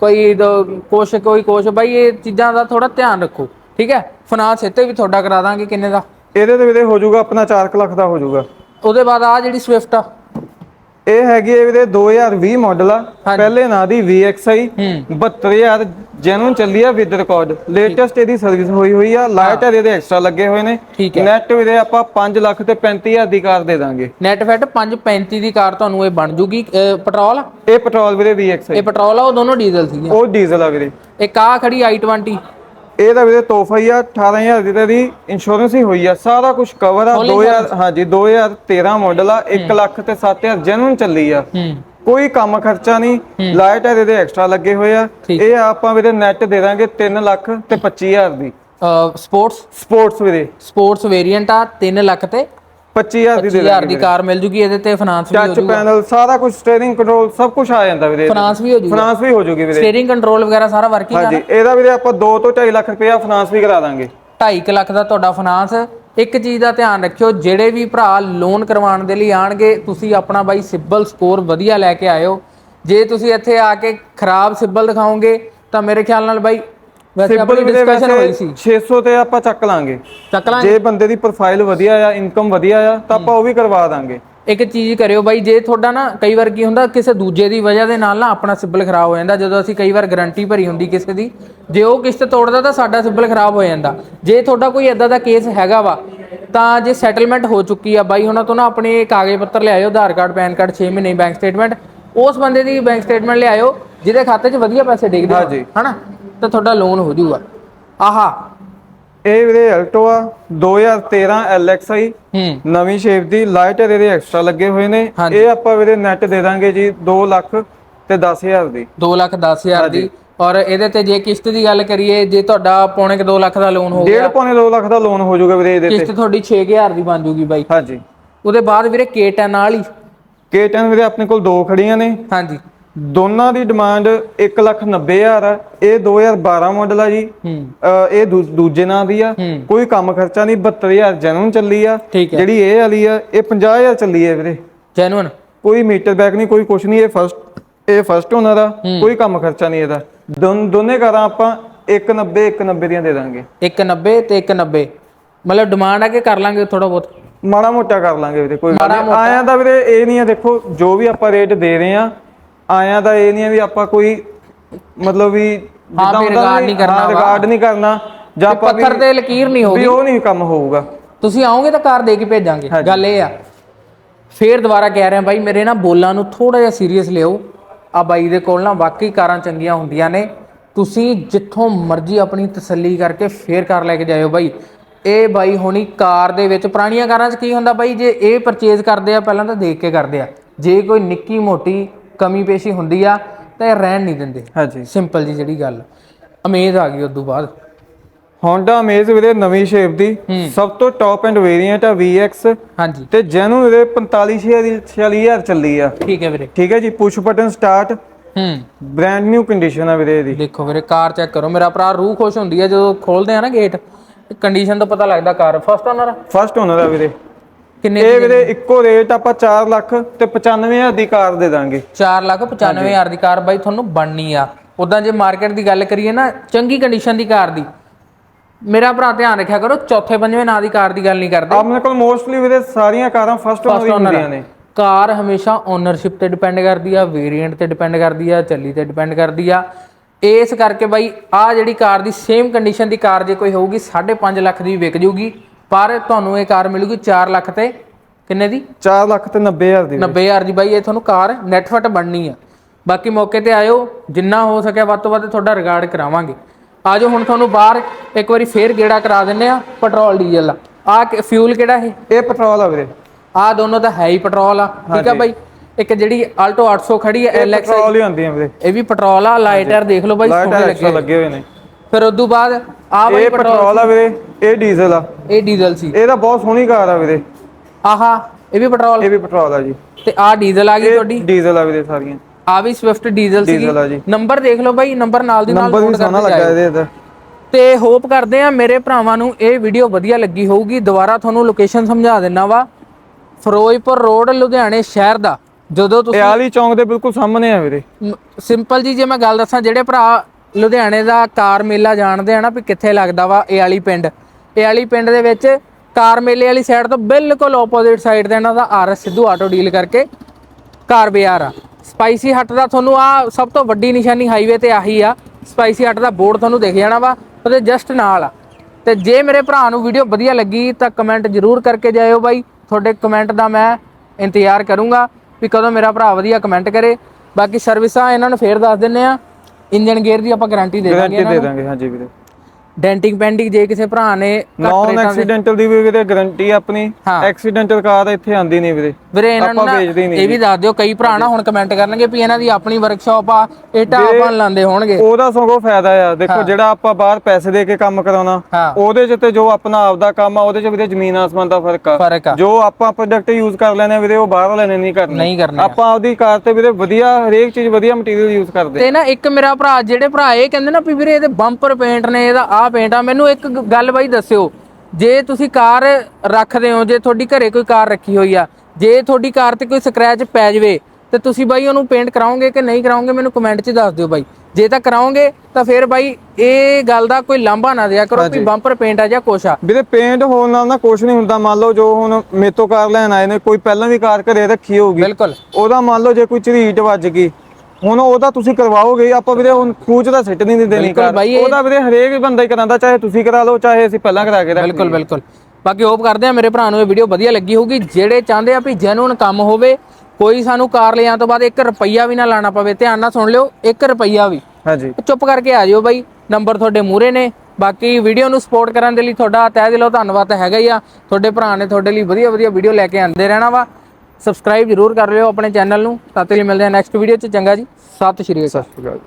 ਕੋਈ ਕੁਛ ਕੋਈ ਕੁਛ। ਬਾਈ ਇਹ ਚੀਜ਼ਾਂ ਦਾ ਥੋੜਾ ਧਿਆਨ ਰੱਖੋ ਠੀਕ ਹੈ? ਫਾਈਨਾਂਸ ਇੱਥੇ ਵੀ ਤੁਹਾਡਾ ਕਰਾ ਦਾਂਗੇ ਕਿੰਨੇ ਦਾ? ਇਹਦੇ ਤੇ ਵੀਰੇ ਹੋ ਜਾਊਗਾ ਆਪਣਾ 4 ਲੱਖ ਦਾ ਹੋ ਜਾਊਗਾ ਉਹਦੇ ਬਾਅਦ ਆ ਜਿਹੜੀ ਸਵਿਫਟ ਆ। ਇਹ ਹੈਗੀ ਹੈ ਵੀਰੇ 2020 ਮਾਡਲ ਆ। ਪਹਿਲੇ ਨਾਂ ਦੀ VXI ਹੂੰ। 72000 ਜੈਨੂਨ ਚੱਲੀ ਆ ਵਿਦ ਰਿਕਾਰਡ ਲੇਟੈਸਟ ਇਹਦੀ ਸਰਵਿਸ ਹੋਈ ਹੋਈ ਆ। ਲਾਈਟ ਇਹਦੇ ਐਕਸਟਰਾ ਲੱਗੇ ਹੋਏ ਨੇ। ਨੈਟ ਵੀਰੇ ਆਪਾਂ 5 ਲੱਖ ਤੇ 35000 ਦੀ ਕਾਰ ਦੇ ਦਾਂਗੇ। ਨੈਟ ਫੈਟ 535 ਦੀ ਕਾਰ ਤੁਹਾਨੂੰ ਇਹ ਬਣ ਜੂਗੀ। ਪੈਟਰੋਲ ਇਹ ਪੈਟਰੋਲ ਵੀਰੇ VXI ਇਹ ਪੈਟਰੋਲ ਆ ਉਹ ਦੋਨੋਂ ਡੀਜ਼ਲ ਸੀਗੀਆਂ। ਉਹ ਡੀਜ਼ਲ ਆ ਵੀਰੇ। ਇੱਕ ਆ ਖੜੀ i20 ਇਹ ਤਾਂ ਵੀਰੇ ਤੋਹਫਾ ਹੀ ਆ 18000 ਦੀ ਤਾਂ ਇਹਦੀ ਇੰਸ਼ੋਰੈਂਸ ਹੀ ਹੋਈ ਆ। ਸਾਰਾ ਕੁਝ ਕਵਰ ਆ 2000 ਹਾਂਜੀ 2013 ਮਾਡਲ ਆ 1 ਲੱਖ ਤੇ 7000 ਜੈਨੂਨ ਚੱਲੀ ਆ। ਕੋਈ ਕੰਮ ਖਰਚਾ ਨਹੀਂ ਲਾਈਟ ਇਹਦੇ ਐਕਸਟਰਾ ਲੱਗੇ ਹੋਏ ਆ। ਇਹ ਆਪਾਂ ਵੀਰੇ ਨੈਟ ਦੇ ਦਾਂਗੇ 3 ਲੱਖ ਤੇ 25000 ਦੀ। ਸਪੋਰਟਸ ਸਪੋਰਟਸ ਵੀਰੇ। ਸਪੋਰਟਸ ਵੇਰੀਐਂਟ ਆ 3 ਲੱਖ ਤੇ 25000 ਦੀ ਦੇ 20000 ਦੀ ਕਾਰ ਮਿਲ ਜੂਗੀ ਇਹਦੇ ਤੇ ਫਾਈਨਾਂਸ ਵੀ ਹੋ ਟੱਚ ਜੂਗਾ। ਪੈਨਲ ਸਾਰਾ ਕੁਝ ਸਟੀਅਰਿੰਗ ਕੰਟਰੋਲ ਸਭ ਕੁਝ ਆ ਜਾਂਦਾ ਵੀਰੇ ਫਾਈਨਾਂਸ ਵੀ ਹੋ ਜੂਗਾ। ਫਾਈਨਾਂਸ ਵੀ ਹੋ ਜੂਗੀ ਵੀਰੇ। ਸਟੀਅਰਿੰਗ ਕੰਟਰੋਲ ਵਗੈਰਾ ਸਾਰਾ ਵਰਕਿੰਗ ਆ ਹਾਂਜੀ ਇਹਦਾ ਵੀਰੇ ਆਪਾਂ 2 ਤੋਂ 2.5 ਲੱਖ ਰੁਪਇਆ ਫਾਈਨਾਂਸ ਵੀ ਕਰਾ ਦਾਂਗੇ। 2.5 ਲੱਖ ਦਾ ਤੁਹਾਡਾ ਫਾਈਨਾਂਸ ਇੱਕ ਚੀਜ਼ ਦਾ ਧਿਆਨ ਰੱਖਿਓ ਜਿਹੜੇ ਵੀ ਭਰਾ ਲੋਨ ਕਰਵਾਉਣ ਦੇ ਲਈ ਆਣਗੇ ਤੁਸੀਂ ਆਪਣਾ ਬਾਈ ਸਿਬਲ ਸਕੋਰ ਵਧੀਆ ਲੈ ਕੇ ਆਇਓ। ਜੇ ਤੁਸੀਂ ਇੱਥੇ ਆ ਕੇ ਖਰਾਬ ਸਿਬਲ ਦਿਖਾਓਗੇ ਤਾਂ ਮੇਰੇ ਖਿਆਲ ਨਾਲ ਬਾਈ ਵੈਸੇ ਸਿੰਪਲ ਆਪਣੀ ਡਿਸਕਸ਼ਨ ਹੋਈ ਸੀ। 600 ਤੇ ਆਪਾਂ ਚੱਕ ਲਾਂਗੇ। ਚੱਕ ਲਾਂ ਜੇ ਬੰਦੇ ਦੀ ਪ੍ਰੋਫਾਈਲ ਵਧੀਆ ਆ ਇਨਕਮ ਵਧੀਆ ਆ ਤਾਂ ਆਪਾਂ ਉਹ ਵੀ ਕਰਵਾ ਦਾਂਗੇ। ਇੱਕ ਚੀਜ਼ ਕਰਿਓ ਬਾਈ ਜੇ ਤੁਹਾਡਾ ਨਾ ਕਈ ਵਾਰ ਕੀ ਹੁੰਦਾ ਕਿਸੇ ਦੂਜੇ ਦੀ ਵਜ੍ਹਾ ਦੇ ਨਾਲ ਨਾ ਆਪਣਾ ਸਿਬਲ ਖਰਾਬ ਹੋ ਜਾਂਦਾ ਜਦੋਂ ਅਸੀਂ ਕਈ ਵਾਰ ਗਾਰੰਟੀ ਭਰੀ ਹੁੰਦੀ ਕਿਸੇ ਦੀ ਜੇ ਉਹ ਕਿਸ਼ਤ ਤੋੜਦਾ ਤਾਂ ਸਾਡਾ ਸਿਬਲ ਖਰਾਬ ਹੋ ਜਾਂਦਾ। ਜੇ ਤੁਹਾਡਾ ਕੋਈ ਇਦਾਂ ਦਾ ਕੇਸ ਹੈਗਾ ਵਾ ਤਾਂ ਜੇ ਸੈਟਲਮੈਂਟ ਹੋ ਚੁੱਕੀ ਆ ਬਾਈ ਉਹਨਾਂ ਤੋਂ ਨਾ ਆਪਣੇ ਕਾਗਜ਼ ਪੱਤਰ ਲਿਆਇਓ ਆਧਾਰ ਕਾਰਡ ਪੈਨ ਕਾਰਡ 6 ਮਹੀਨੇ ਬੈਂਕ ਸਟੇਟਮੈਂਟ ਉਸ ਬੰਦੇ ਦੀ ਬੈਂਕ ਸਟੇਟਮੈਂਟ ਲਿਆਇਓ ਜਿਹਦੇ ਖਾਤੇ 'ਚ ਵਧੀਆ ਪੈਸੇ ਡਿੱਗਦੇ ਹਾਂਜੀ। ਹਨਾ? ਤਾਂ ਤੁਹਾਡਾ ਲੋਨ ਹੋ ਜਾਊਗਾ। ਆਹਾ। ਇਹ ਵੀਰੇ ਅਲਟੋ ਆ 2013 LXI ਹੂੰ। ਨਵੀਂ ਸ਼ੇਪ ਦੀ ਲਾਈਟ ਇਹਦੇ ਐਕਸਟਰਾ ਲੱਗੇ ਹੋਏ ਨੇ। ਹਾਂਜੀ। ਇਹ ਆਪਾਂ ਵੀਰੇ ਨੈਟ ਦੇ ਦਾਂਗੇ ਜੀ 2 ਲੱਖ ਤੇ 10000 ਦੀ। 2 ਲੱਖ 10 ਹਜ਼ਾਰ ਦੀ। ਔਰ ਇਹਦੇ ਤੇ ਜੇ ਕਿਸ਼ਤ ਦੀ ਗੱਲ ਕਰੀਏ ਜੇ ਤੁਹਾਡਾ ਪੌਣੇ 2 ਲੱਖ ਦਾ ਲੋਨ ਹੋ ਗਿਆ। 1.5 ਪੌਣੇ 2 ਲੱਖ ਦਾ ਲੋਨ ਹੋ ਜਾਊਗਾ ਵੀਰੇ ਇਹਦੇ ਤੇ। ਕਿਸ਼ਤ ਤੁਹਾਡੀ 6000 ਦੀ ਬਣ ਜੂਗੀ ਬਾਈ। ਹਾਂਜੀ। ਉਹਦੇ ਬਾਅਦ ਵੀਰੇ K10 ਨਾਲ ਹੀ K10 ਵੀਰੇ ਆਪਣੇ ਕੋਲ ਦੋ ਖੜੀਆਂ ਨੇ। ਹਾਂਜੀ। ਦੋਨਾਂ ਦੀ ਡਿਮਾਂਡ 190000 ਆ। ਇਹ 2012 ਮਾਡਲ ਆ ਜੀ। ਇਹ ਦੂਜੇ ਨਾਂ ਦੀ ਆ। ਕੋਈ ਕੰਮ ਖਰਚਾ ਨਹੀਂ 72000 ਜਨਮ ਚੱਲੀ ਆ। ਜਿਹੜੀ ਇਹ ਵਾਲੀ ਆ ਇਹ 50000 ਚੱਲੀ ਹੈ ਵੀਰੇ। ਜੈਨੂਨ ਕੋਈ ਮੀਟਰ ਬੈਕ ਨਹੀਂ ਕੋਈ ਕੁਛ ਨਹੀਂ ਇਹ ਫਸਟ ਇਹ ਫਸਟ ਓਨਰ ਆ। ਕੋਈ ਕੰਮ ਖਰਚਾ ਨਹੀਂ ਇਹਦਾ। ਦੋਨ- ਕਾਰਾਂ ਆਪਾਂ 190 190 ਦੀਆਂ ਦੇ ਦਾਂਗੇ। 190 ਤੇ 190 ਮਤਲਬ ਡਿਮਾਂਡ ਆ ਕਿ ਕਰ ਲਾਂਗੇ ਥੋੜਾ ਬਹੁਤ? ਮਾੜਾ ਮੋਟਾ ਕਰ ਲਾਂਗੇ ਵੀਰੇ ਕੋਈ ਆਇਆਂ ਦਾ ਵੀਰੇ ਇਹ ਨਹੀਂ ਆ ਦੇਖੋ ਜੋ ਵੀ ਆਪਾਂ ਰੇਟ ਦੇ ਰਹੇ ਆ ਆਇਆਂ ਦਾ ਇਹ ਨਹੀਂ ਆ ਵੀ ਆਪਾਂ ਕੋਈ ਮਤਲਬ ਵੀ ਜਿੱਦਾਂ ਵੀ ਹੁੰਦਾ regard ਨਹੀਂ ਕਰਨਾ ਹਾਂ ਵਾ। ਰਿਕਾਰਡ ਨਹੀਂ ਕਰਨਾ ਜਾਂ ਆਪਾਂ ਵੀ ਪੱਥਰ ਤੇ ਲਕੀਰ ਨਹੀਂ ਵੀ ਹੋਗੀ ਉਹ ਨਹੀਂ ਕੰਮ ਹੋਊਗਾ। ਤੁਸੀਂ ਆਓਗੇ ਤਾਂ ਕਾਰ ਦੇ ਕੇ ਭੇਜਾਂਗੇ। ਗੱਲ ਇਹ ਆ। ਫੇਰ ਦੁਬਾਰਾ ਕਹਿ ਰਿਹਾ ਬਾਈ ਮੇਰੇ ਨਾ ਬੋਲਾਂ ਨੂੰ ਥੋੜਾ ਜਿਹਾ ਸੀਰੀਅਸ ਲਿਓ ਆ ਬਾਈ ਦੇ ਕੋਲ ਨਾ ਵਾਕਈ ਕਾਰਾਂ ਚੰਗੀਆਂ ਹੁੰਦੀਆਂ ਨੇ। ਤੁਸੀਂ ਜਿੱਥੋਂ ਮਰਜ਼ੀ ਆਪਣੀ ਤਸੱਲੀ ਕਰਕੇ ਫੇਰ ਕਾਰ ਲੈ ਕੇ ਜਾਇਓ ਬਾਈ। ਇਹ ਬਾਈ ਹੁਣੀ ਕਾਰ ਦੇ ਵਿੱਚ ਪੁਰਾਣੀਆਂ ਕਾਰਾਂ 'ਚ ਕੀ ਹੁੰਦਾ ਬਾਈ? ਜੇ ਇਹ ਪਰਚੇਜ਼ ਕਰਦੇ ਆ ਪਹਿਲਾਂ ਤਾਂ ਦੇਖ ਕੇ ਕਰਦੇ ਆ। ਜੇ ਕੋਈ ਨਿੱਕੀ ਮੋਟੀ ਕਮੀ ਪੇਸ਼ੀ ਹੁੰਦੀ ਆ ਤਾਂ ਇਹ ਰਹਿਣ ਨਹੀਂ ਦਿੰਦੇ। ਹਾਂਜੀ। ਸਿੰਪਲ ਜੀ ਜਿਹੜੀ ਗੱਲ। ਅਮੇਜ਼ ਆ ਗਈ ਉਦੋਂ ਬਾਅਦ। Honda Amaze ਵੀਰੇ ਨਵੀਂ ਸ਼ੇਪ ਦੀ। ਸਭ ਤੋਂ ਟੌਪ ਐਂਡ ਵੇਰੀਐਂਟ ਆ VX ਹਾਂਜੀ। ਤੇ ਤੇ ਜੈਨੂੰ ਵੀਰੇ 45000 ਦੀ 46000 ਚੱਲੀ ਆ। ਠੀਕ ਹੈ ਵੀਰੇ। ਠੀਕ ਹੈ ਜੀ ਪੁਸ਼ ਬਟਨ ਸਟਾਰਟ ਹੂੰ। ਬ੍ਰਾਂਡ ਨਿਊ ਕੰਡੀਸ਼ਨ ਆ ਵੀਰੇ ਇਹਦੀ। ਦੇਖੋ ਵੀਰੇ ਕਾਰ ਚੈੱਕ ਕਰੋ। ਮੇਰਾ ਭਰਾ ਰੂਹ ਖੁਸ਼ ਹੁੰਦੀ ਹੈ ਜਦੋਂ ਖੋਲਦੇ ਆ ਨਾ ਗੇਟ ਕੰਡੀਸ਼ਨ ਤੋਂ ਪਤਾ ਲੱਗਦਾ car. First owner first owner ਆ ਵੀਰੇ। ਕਿੰਨੇ ਇਹ ਵੀਰੇ ਇੱਕੋ ਰੇਟ ਆਪਾਂ 4 ਲੱਖ ਤੇ 95000 ਦੀ ਕਾਰ ਦੇ ਦਾਂਗੇ। 4 ਲੱਖ 95 ਹਜ਼ਾਰ ਦੀ ਕਾਰ ਬਾਈ ਤੁਹਾਨੂੰ ਬਣਨੀ ਆ। ਉਦਾਂ ਜੇ ਮਾਰਕੀਟ ਦੀ ਗੱਲ ਕਰੀਏ ਨਾ ਚੰਗੀ ਕੰਡੀਸ਼ਨ ਦੀ ਕਾਰ ਦੀ। ਮੇਰਾ ਭਰਾ ਧਿਆਨ ਰੱਖਿਆ ਕਰੋ ਚੌਥੇ ਪੰਜਵੇਂ ਨਾਂ ਦੀ ਕਾਰ ਦੀ ਗੱਲ ਨਹੀਂ ਕਰਦੇ। ਆਪਣੇ ਕੋਲ ਮੋਸਟਲੀ ਵੀਰੇ ਸਾਰੀਆਂ ਕਾਰਾਂ ਫਸਟ ਓਨਰ ਹੁੰਦੀਆਂ ਨੇ। ਕਾਰ ਹਮੇਸ਼ਾ ਓਨਰਸ਼ਿਪ ਤੇ ਡਿਪੈਂਡ ਕਰਦੀ ਆ ਵੇਰੀਐਂਟ ਤੇ ਡਿਪੈਂਡ ਕਰਦੀ ਆ ਚੱਲੀ ਤੇ ਡਿਪੈਂਡ ਕਰਦੀ ਆ। ਇਸ ਕਰਕੇ ਬਾਈ ਆ ਜਿਹੜੀ ਕਾਰ ਦੀ ਸੇਮ ਕੰਡੀਸ਼ਨ ਦੀ ਕਾਰ ਜੇ ਕੋਈ ਹੋਊਗੀ 5.5 ਲੱਖ ਦੀ ਵਿਕ ਜੂਗੀ। ਪਰ ਤੁਹਾਨੂੰ ਇਹ ਕਾਰ ਮਿਲੂਗੀ 4 ਲੱਖ ਤੇ। ਕਿੰਨੇ ਦੀ? 4 ਲੱਖ ਤੇ 90000 ਦੀ 90000 ਦੀ ਬਾਈ ਇਹ ਤੁਹਾਨੂੰ ਕਾਰ ਨੈਟਫਟ ਬਣਨੀ ਆ। ਬਾਕੀ ਮੌਕੇ ਤੇ ਆਇਓ ਜਿੰਨਾ ਹੋ ਸਕਿਆ ਵੱਧ ਤੋਂ ਵੱਧ ਤੁਹਾਡਾ ਰਿਗਾਰਡ ਕਰਾਵਾਂਗੇ। ਆਜੋ ਹੁਣ ਤੁਹਾਨੂੰ ਬਾਹਰ ਇੱਕ ਵਾਰੀ ਫੇਰ ਗੇੜਾ ਕਰਾ ਦਿੰਨੇ ਆ ਪੈਟਰੋਲ ਡੀਜ਼ਲ ਆ। ਆ ਫਿਊਲ ਕਿਹੜਾ ਇਹ? ਇਹ ਪੈਟਰੋਲ ਆ ਵੀਰੇ। ਆ ਦੋਨੋਂ ਤਾਂ ਹੈ ਹੀ ਪੈਟਰੋਲ ਆ। ਠੀਕ ਆ ਬਾਈ? ਇੱਕ ਜਿਹੜੀ ਆਲਟੋ 800 ਖੜੀ ਹੈ ਐਲਐਕਸ ਪੈਟਰੋਲ ਹੀ ਹੁੰਦੀਆਂ ਵੀਰੇ। ਇਹ ਵੀ ਪੈਟਰੋਲ ਆ ਲਾਈਟਰ ਦੇਖ ਲਓ ਬਾਈ ਸੋਹਣੇ ਲੱਗੇ ਹੋਏ ਨੇ। ਫਿਰ ਉਦੋਂ ਬਾਅਦ ਆ ਬਾਈ ਪੈਟਰੋਲ ਆ ਵੀਰੇ। ਇਹ ਡੀਜ਼ਲ ਆ। ਇਹ ਡੀਜ਼ਲ ਸੀ। ਇਹ ਤਾਂ ਬਹੁਤ ਸੋਹਣੀ ਕਾਰ ਆ ਵੀਰੇ। ਆਹਾ ਇਹ ਵੀ ਪੈਟਰੋਲ। ਇਹ ਵੀ ਪੈਟਰੋਲ ਆ ਜੀ। ਤੇ ਆ ਡੀਜ਼ਲ ਆ ਗਈ ਤੁਹਾਡੀ? ਡੀਜ਼ਲ ਆ ਵੀਰੇ ਸਾਰੀਆਂ। ਆ ਵੀ ਸਵਿਫਟ ਡੀਜ਼ਲ ਸੀ ਡੀਜ਼ਲ ਆ ਜੀ। ਨੰਬਰ ਦੇਖ ਲਓ ਬਾਈ ਨੰਬਰ ਨਾਲ ਦੀ ਨਾਲ ਨੰਬਰ ਵੀ ਸੋਹਣਾ ਲੱਗਾ। ਇਹਦੇ ਤੇ। ਤੇ ਹੋਪ ਕਰਦੇ ਆ ਮੇਰੇ ਭਰਾਵਾਂ ਨੂੰ ਇਹ ਵੀਡੀਓ ਵਧੀਆ ਲੱਗੀ ਹੋਊਗੀ। ਦੁਬਾਰਾ ਤੁਹਾਨੂੰ ਲੋਕੇਸ਼ਨ ਸਮਝਾ ਦਿੰਨਾ ਵਾ। ਫਿਰੋਜ਼ਪੁਰ ਰੋਡ ਲੁਧਿਆਣੇ ਸ਼ਹਿਰ ਦਾ। ਜਦੋਂ ਇਹ ਤੁਸੀਂ ਆਲੀ ਚੌਂਕ ਦੇ ਬਿਲਕੁਲ ਸਾਹਮਣੇ ਆ ਵੀਰੇ। ਸਿੰਪਲ ਜੀ ਜੇ ਮੈਂ ਗੱਲ ਦੱਸਾਂ ਜਿਹੜੇ ਭਰਾ ਲੁਧਿਆਣੇ ਦਾ ਕਾਰ ਮੇਲਾ ਜਾਣਦੇ ਆ ਨਾ ਵੀ ਕਿੱਥੇ ਲੱਗਦਾ ਵਾ ਇਹ ਵਾਲੀ ਪਿੰਡ। ਇਹ ਵਾਲੀ ਪਿੰਡ ਦੇ ਵਿੱਚ ਕਾਰ ਮੇਲੇ ਵਾਲੀ ਸਾਈਡ ਤੋਂ ਬਿਲਕੁਲ ਆਪੋਜ਼ਿਟ ਸਾਈਡ ਤੇ ਇਹਨਾਂ ਦਾ R S Sidhu auto deal ਕਰਕੇ ਕਾਰ ਬਾਜ਼ਾਰ ਆ। ਸਪਾਈਸੀ ਹੱਟ ਦਾ ਤੁਹਾਨੂੰ ਆ ਸਭ ਤੋਂ ਵੱਡੀ ਨਿਸ਼ਾਨੀ ਹਾਈਵੇ ਤੇ ਆਹੀ ਆ। ਸਪਾਈਸੀ ਹੱਟ ਦਾ ਬੋਰਡ ਤੁਹਾਨੂੰ ਦਿਖ ਜਾਣਾ ਵਾ ਉਹਦੇ ਜਸਟ ਨਾਲ ਆ। ਤੇ ਜੇ ਮੇਰੇ ਭਰਾ ਨੂੰ ਵੀਡੀਓ ਵਧੀਆ ਲੱਗੀ ਤਾਂ ਕਮੈਂਟ ਜ਼ਰੂਰ ਕਰਕੇ ਜਾਇਓ ਬਾਈ। ਤੁਹਾਡੇ ਕਮੈਂਟ ਦਾ ਮੈਂ ਇੰਤਜ਼ਾਰ ਕਰੂੰਗਾ ਵੀ ਕਦੋਂ ਮੇਰਾ ਭਰਾ ਵਧੀਆ ਕਮੈਂਟ ਕਰੇ। ਬਾਕੀ ਸਰਵਿਸਾਂ ਇਹਨਾਂ ਨੂੰ ਫੇਰ ਦੱਸ ਦਿੰਨੇ ਆ। ਇੰਜਨ ਗੇਅਰ ਦੀ ਆਪਾਂ ਗਾਰੰਟੀ ਦੇ ਦਾਂਗੇ ਗਾਰੰਟੀ ਦੇ ਦਾਂਗੇ ਹਾਂਜੀ ਵੀਰੇ। ਡੈਂਟਿੰਗ ਪੈਂਟਿੰਗ ਜੇ ਕਿਸੇ ਭਰਾ ਨੇ ਨੌਨ ਐਕਸੀਡੈਂਟਲ ਦੀ ਵੀ ਵੀਰੇ ਗਾਰੰਟੀ ਆਪਣੀ। ਐਕਸੀਡੈਂਟਲ ਕਾਰ ਇੱਥੇ ਆਂਦੀ ਨਹੀਂ ਵੀਰੇ। ਵੀਰੇ ਇਹਨਾਂ ਨੂੰ ਇਹ ਵੀ ਦੱਸ ਦਿਓ ਕਈ ਭਰਾ ਨਾ ਹੁਣ ਕਮੈਂਟ ਕਰਨਗੇ ਵੀ ਇਹਨਾਂ ਦੀ ਆਪਣੀ ਵਰਕਸ਼ਾਪ ਆ ਇਹ ਆਪਾਂ ਲਾਉਂਦੇ ਹੋਣਗੇ। ਉਹਦਾ ਸਗੋਂ ਫਾਇਦਾ ਆ। ਦੇਖੋ ਜਿਹੜਾ ਆਪਾਂ ਬਾਹਰ ਪੈਸੇ ਦੇ ਕੇ ਕੰਮ ਕਰਾਉਣਾ ਉਹਦੇ ਚ ਤੇ ਜੋ ਆਪਣਾ ਆਪਦਾ ਕੰਮ ਆ ਉਹਦੇ ਚ ਵੀਰੇ ਜ਼ਮੀਨ ਆਸਮਾਨ ਦਾ ਫ਼ਰਕ ਆ। ਜੋ ਆਪਾਂ ਪ੍ਰੋਡਕਟ ਯੂਜ਼ ਕਰ ਲੈਨੇ ਵੀਰੇ ਉਹ ਬਾਹਰ ਵਾਲੇ ਨੇ ਨਹੀਂ ਕਰਨੇ। ਨਹੀਂ ਕਰਨਾ ਆਪਾਂ ਆਪਦੀ ਕਾਰ ਤੇ ਵੀਰੇ ਵਧੀਆ ਹਰੇਕ ਚੀਜ਼ ਵਧੀਆ ਮਟੀਰੀਅਲ ਯੂਜ਼ ਕਰਦੇ। ਤੇ ਨਾ ਇੱਕ ਮੇਰਾ ਭਰਾ ਜਿਹੜੇ ਭਰਾ ਇਹ ਕਹਿੰਦੇ ਨਾ ਵੀ ਵੀਰੇ ਇਹਦੇ ਬੰਪਰ ਪੇਂਟ ਨੇ ਇਹਦਾ ਆਹ ਪੇਂਟ ਆ ਮੈਨੂੰ ਇੱਕ ਗੱਲ ਬਾਈ ਦੱਸਿਓ। ਜੇ ਤੁਸੀਂ ਕਾਰ ਰੱਖਦੇ ਹੋ ਜੇ ਤੁਹਾਡੀ ਘਰੇ ਕੋਈ ਕਾਰ ਰੱਖੀ ਹੋਈ ਆ ਜੇ ਤੁਹਾਡੀ ਕਾਰ ਤੇ ਕੋਈ ਸਕ੍ਰੈਚ ਪੈ ਜਾਵੇ ਤੇ ਤੁਸੀਂ ਬਾਈ ਉਹਨੂੰ ਪੇਂਟ ਕਰਾਓਗੇ ਕਿ ਨਹੀਂ ਕਰਾਓਗੇ ਮੈਨੂੰ ਕਮੈਂਟ 'ਚ ਦੱਸ ਦਿਓ ਬਾਈ। ਜੇ ਤਾਂ ਕਰਾਓਗੇ ਤਾਂ ਫਿਰ ਬਾਈ ਇਹ ਗੱਲ ਦਾ ਕੋਈ ਲਾਂਭਾ ਨਾ ਦਿਆ ਕਰੋ ਵੀ ਬੰਪਰ ਪੇਂਟ ਆ ਜਾਂ ਕੁਛ ਆ। ਵੀਰੇ ਪੇਂਟ ਹੋਣ ਨਾਲ ਨਾ ਕੁਝ ਨਹੀਂ ਹੁੰਦਾ। ਮੰਨ ਲਓ ਜੋ ਹੁਣ ਮੇਤੋਂ ਕਾਰ ਲੈਣ ਆਏ ਨੇ ਕੋਈ ਪਹਿਲਾਂ ਵੀ ਕਾਰ ਘਰੇ ਰੱਖੀ ਹੋਊਗੀ ਬਿਲਕੁਲ। ਉਹਦਾ ਮੰਨ ਲਓ ਜੇ ਕੋਈ ਝਰੀਟ ਵੱਜ ਗਈ ਹੁਣ ਉਹਦਾ ਤੁਸੀਂ ਕਰਵਾਓਗੇ ਆਪਾਂ ਵੀਰੇ ਹੁਣ ਖੂਚ ਦਾ ਸਿੱਟ ਨਹੀਂ ਦਿੰਦੇ ਨਹੀਂ ਬਿਲਕੁਲ ਕਾਰ ਬਾਈ, ਇਹ- ਉਹਦਾ ਵੀਰੇ ਹਰੇਕ ਬੰਦਾ ਹੀ ਕਰਾਂਦਾ ਚਾਹੇ ਤੁਸੀਂ ਕਰਾ ਲਓ ਚਾਹੇ ਅਸੀਂ ਪਹਿਲਾਂ ਕਰਾ ਕੇ ਰੱਖ ਬਿਲਕੁਲ ਬਿਲਕੁਲ। ਬਾਕੀ ਹੋਪ ਕਰਦੇ ਆ ਮੇਰੇ ਭਰਾ ਨੂੰ ਇਹ ਵੀਡੀਓ ਵਧੀਆ ਲੱਗੀ ਹੋਊਗੀ। ਜਿਹੜੇ ਚਾਹੁੰਦੇ ਆ ਵੀ ਜੈਨੂਨ ਕੰਮ ਹੋਵੇ ਕੋਈ ਸਾਨੂੰ ਕਾਰ ਲਿਆਂ ਤੋਂ ਬਾਅਦ 1 ਰੁਪਈਆ ਵੀ ਨਾ ਲਾਣਾ ਪਵੇ। ਧਿਆਨ ਨਾਲ ਸੁਣ ਲਿਓ 1 ਰੁਪਈਆ ਵੀ। ਹਾਂਜੀ। ਚੁੱਪ ਕਰਕੇ ਆ ਜਿਓ ਬਾਈ। ਨੰਬਰ ਤੁਹਾਡੇ ਮੂਰੇ ਨੇ। ਬਾਕੀ ਵੀਡੀਓ ਨੂੰ ਸਪੋਰਟ ਕਰਨ ਦੇ ਲਈ ਤੁਹਾਡਾ ਤਹਿ ਦਿਲੋਂ ਧੰਨਵਾਦ ਤਾਂ ਹੈਗਾ ਹੀ ਆ। ਤੁਹਾਡੇ ਭਰਾ ਨੇ ਤੁਹਾਡੇ ਲਈ ਵਧੀਆ ਵਧੀਆ ਵੀਡੀਓ ਲੈ ਕੇ ਆਂਦੇ ਰਹਿਣਾ ਵਾ। ਸਬਸਕ੍ਰਾਈਬ ਜ਼ਰੂਰ ਕਰ ਲਿਓ ਆਪਣੇ ਚੈਨਲ ਨੂੰ। ਤਾਂ ਤੇ ਲਈ ਮਿਲਦੇ ਹਾਂ ਨੈਕਸਟ ਵੀਡੀਓ 'ਚ। ਚੰਗਾ ਜੀ। ਸਤਿ ਸ਼੍ਰੀ ਅਕਾਲ। ਸਤਿ ਸ਼੍ਰੀ ਅਕਾਲ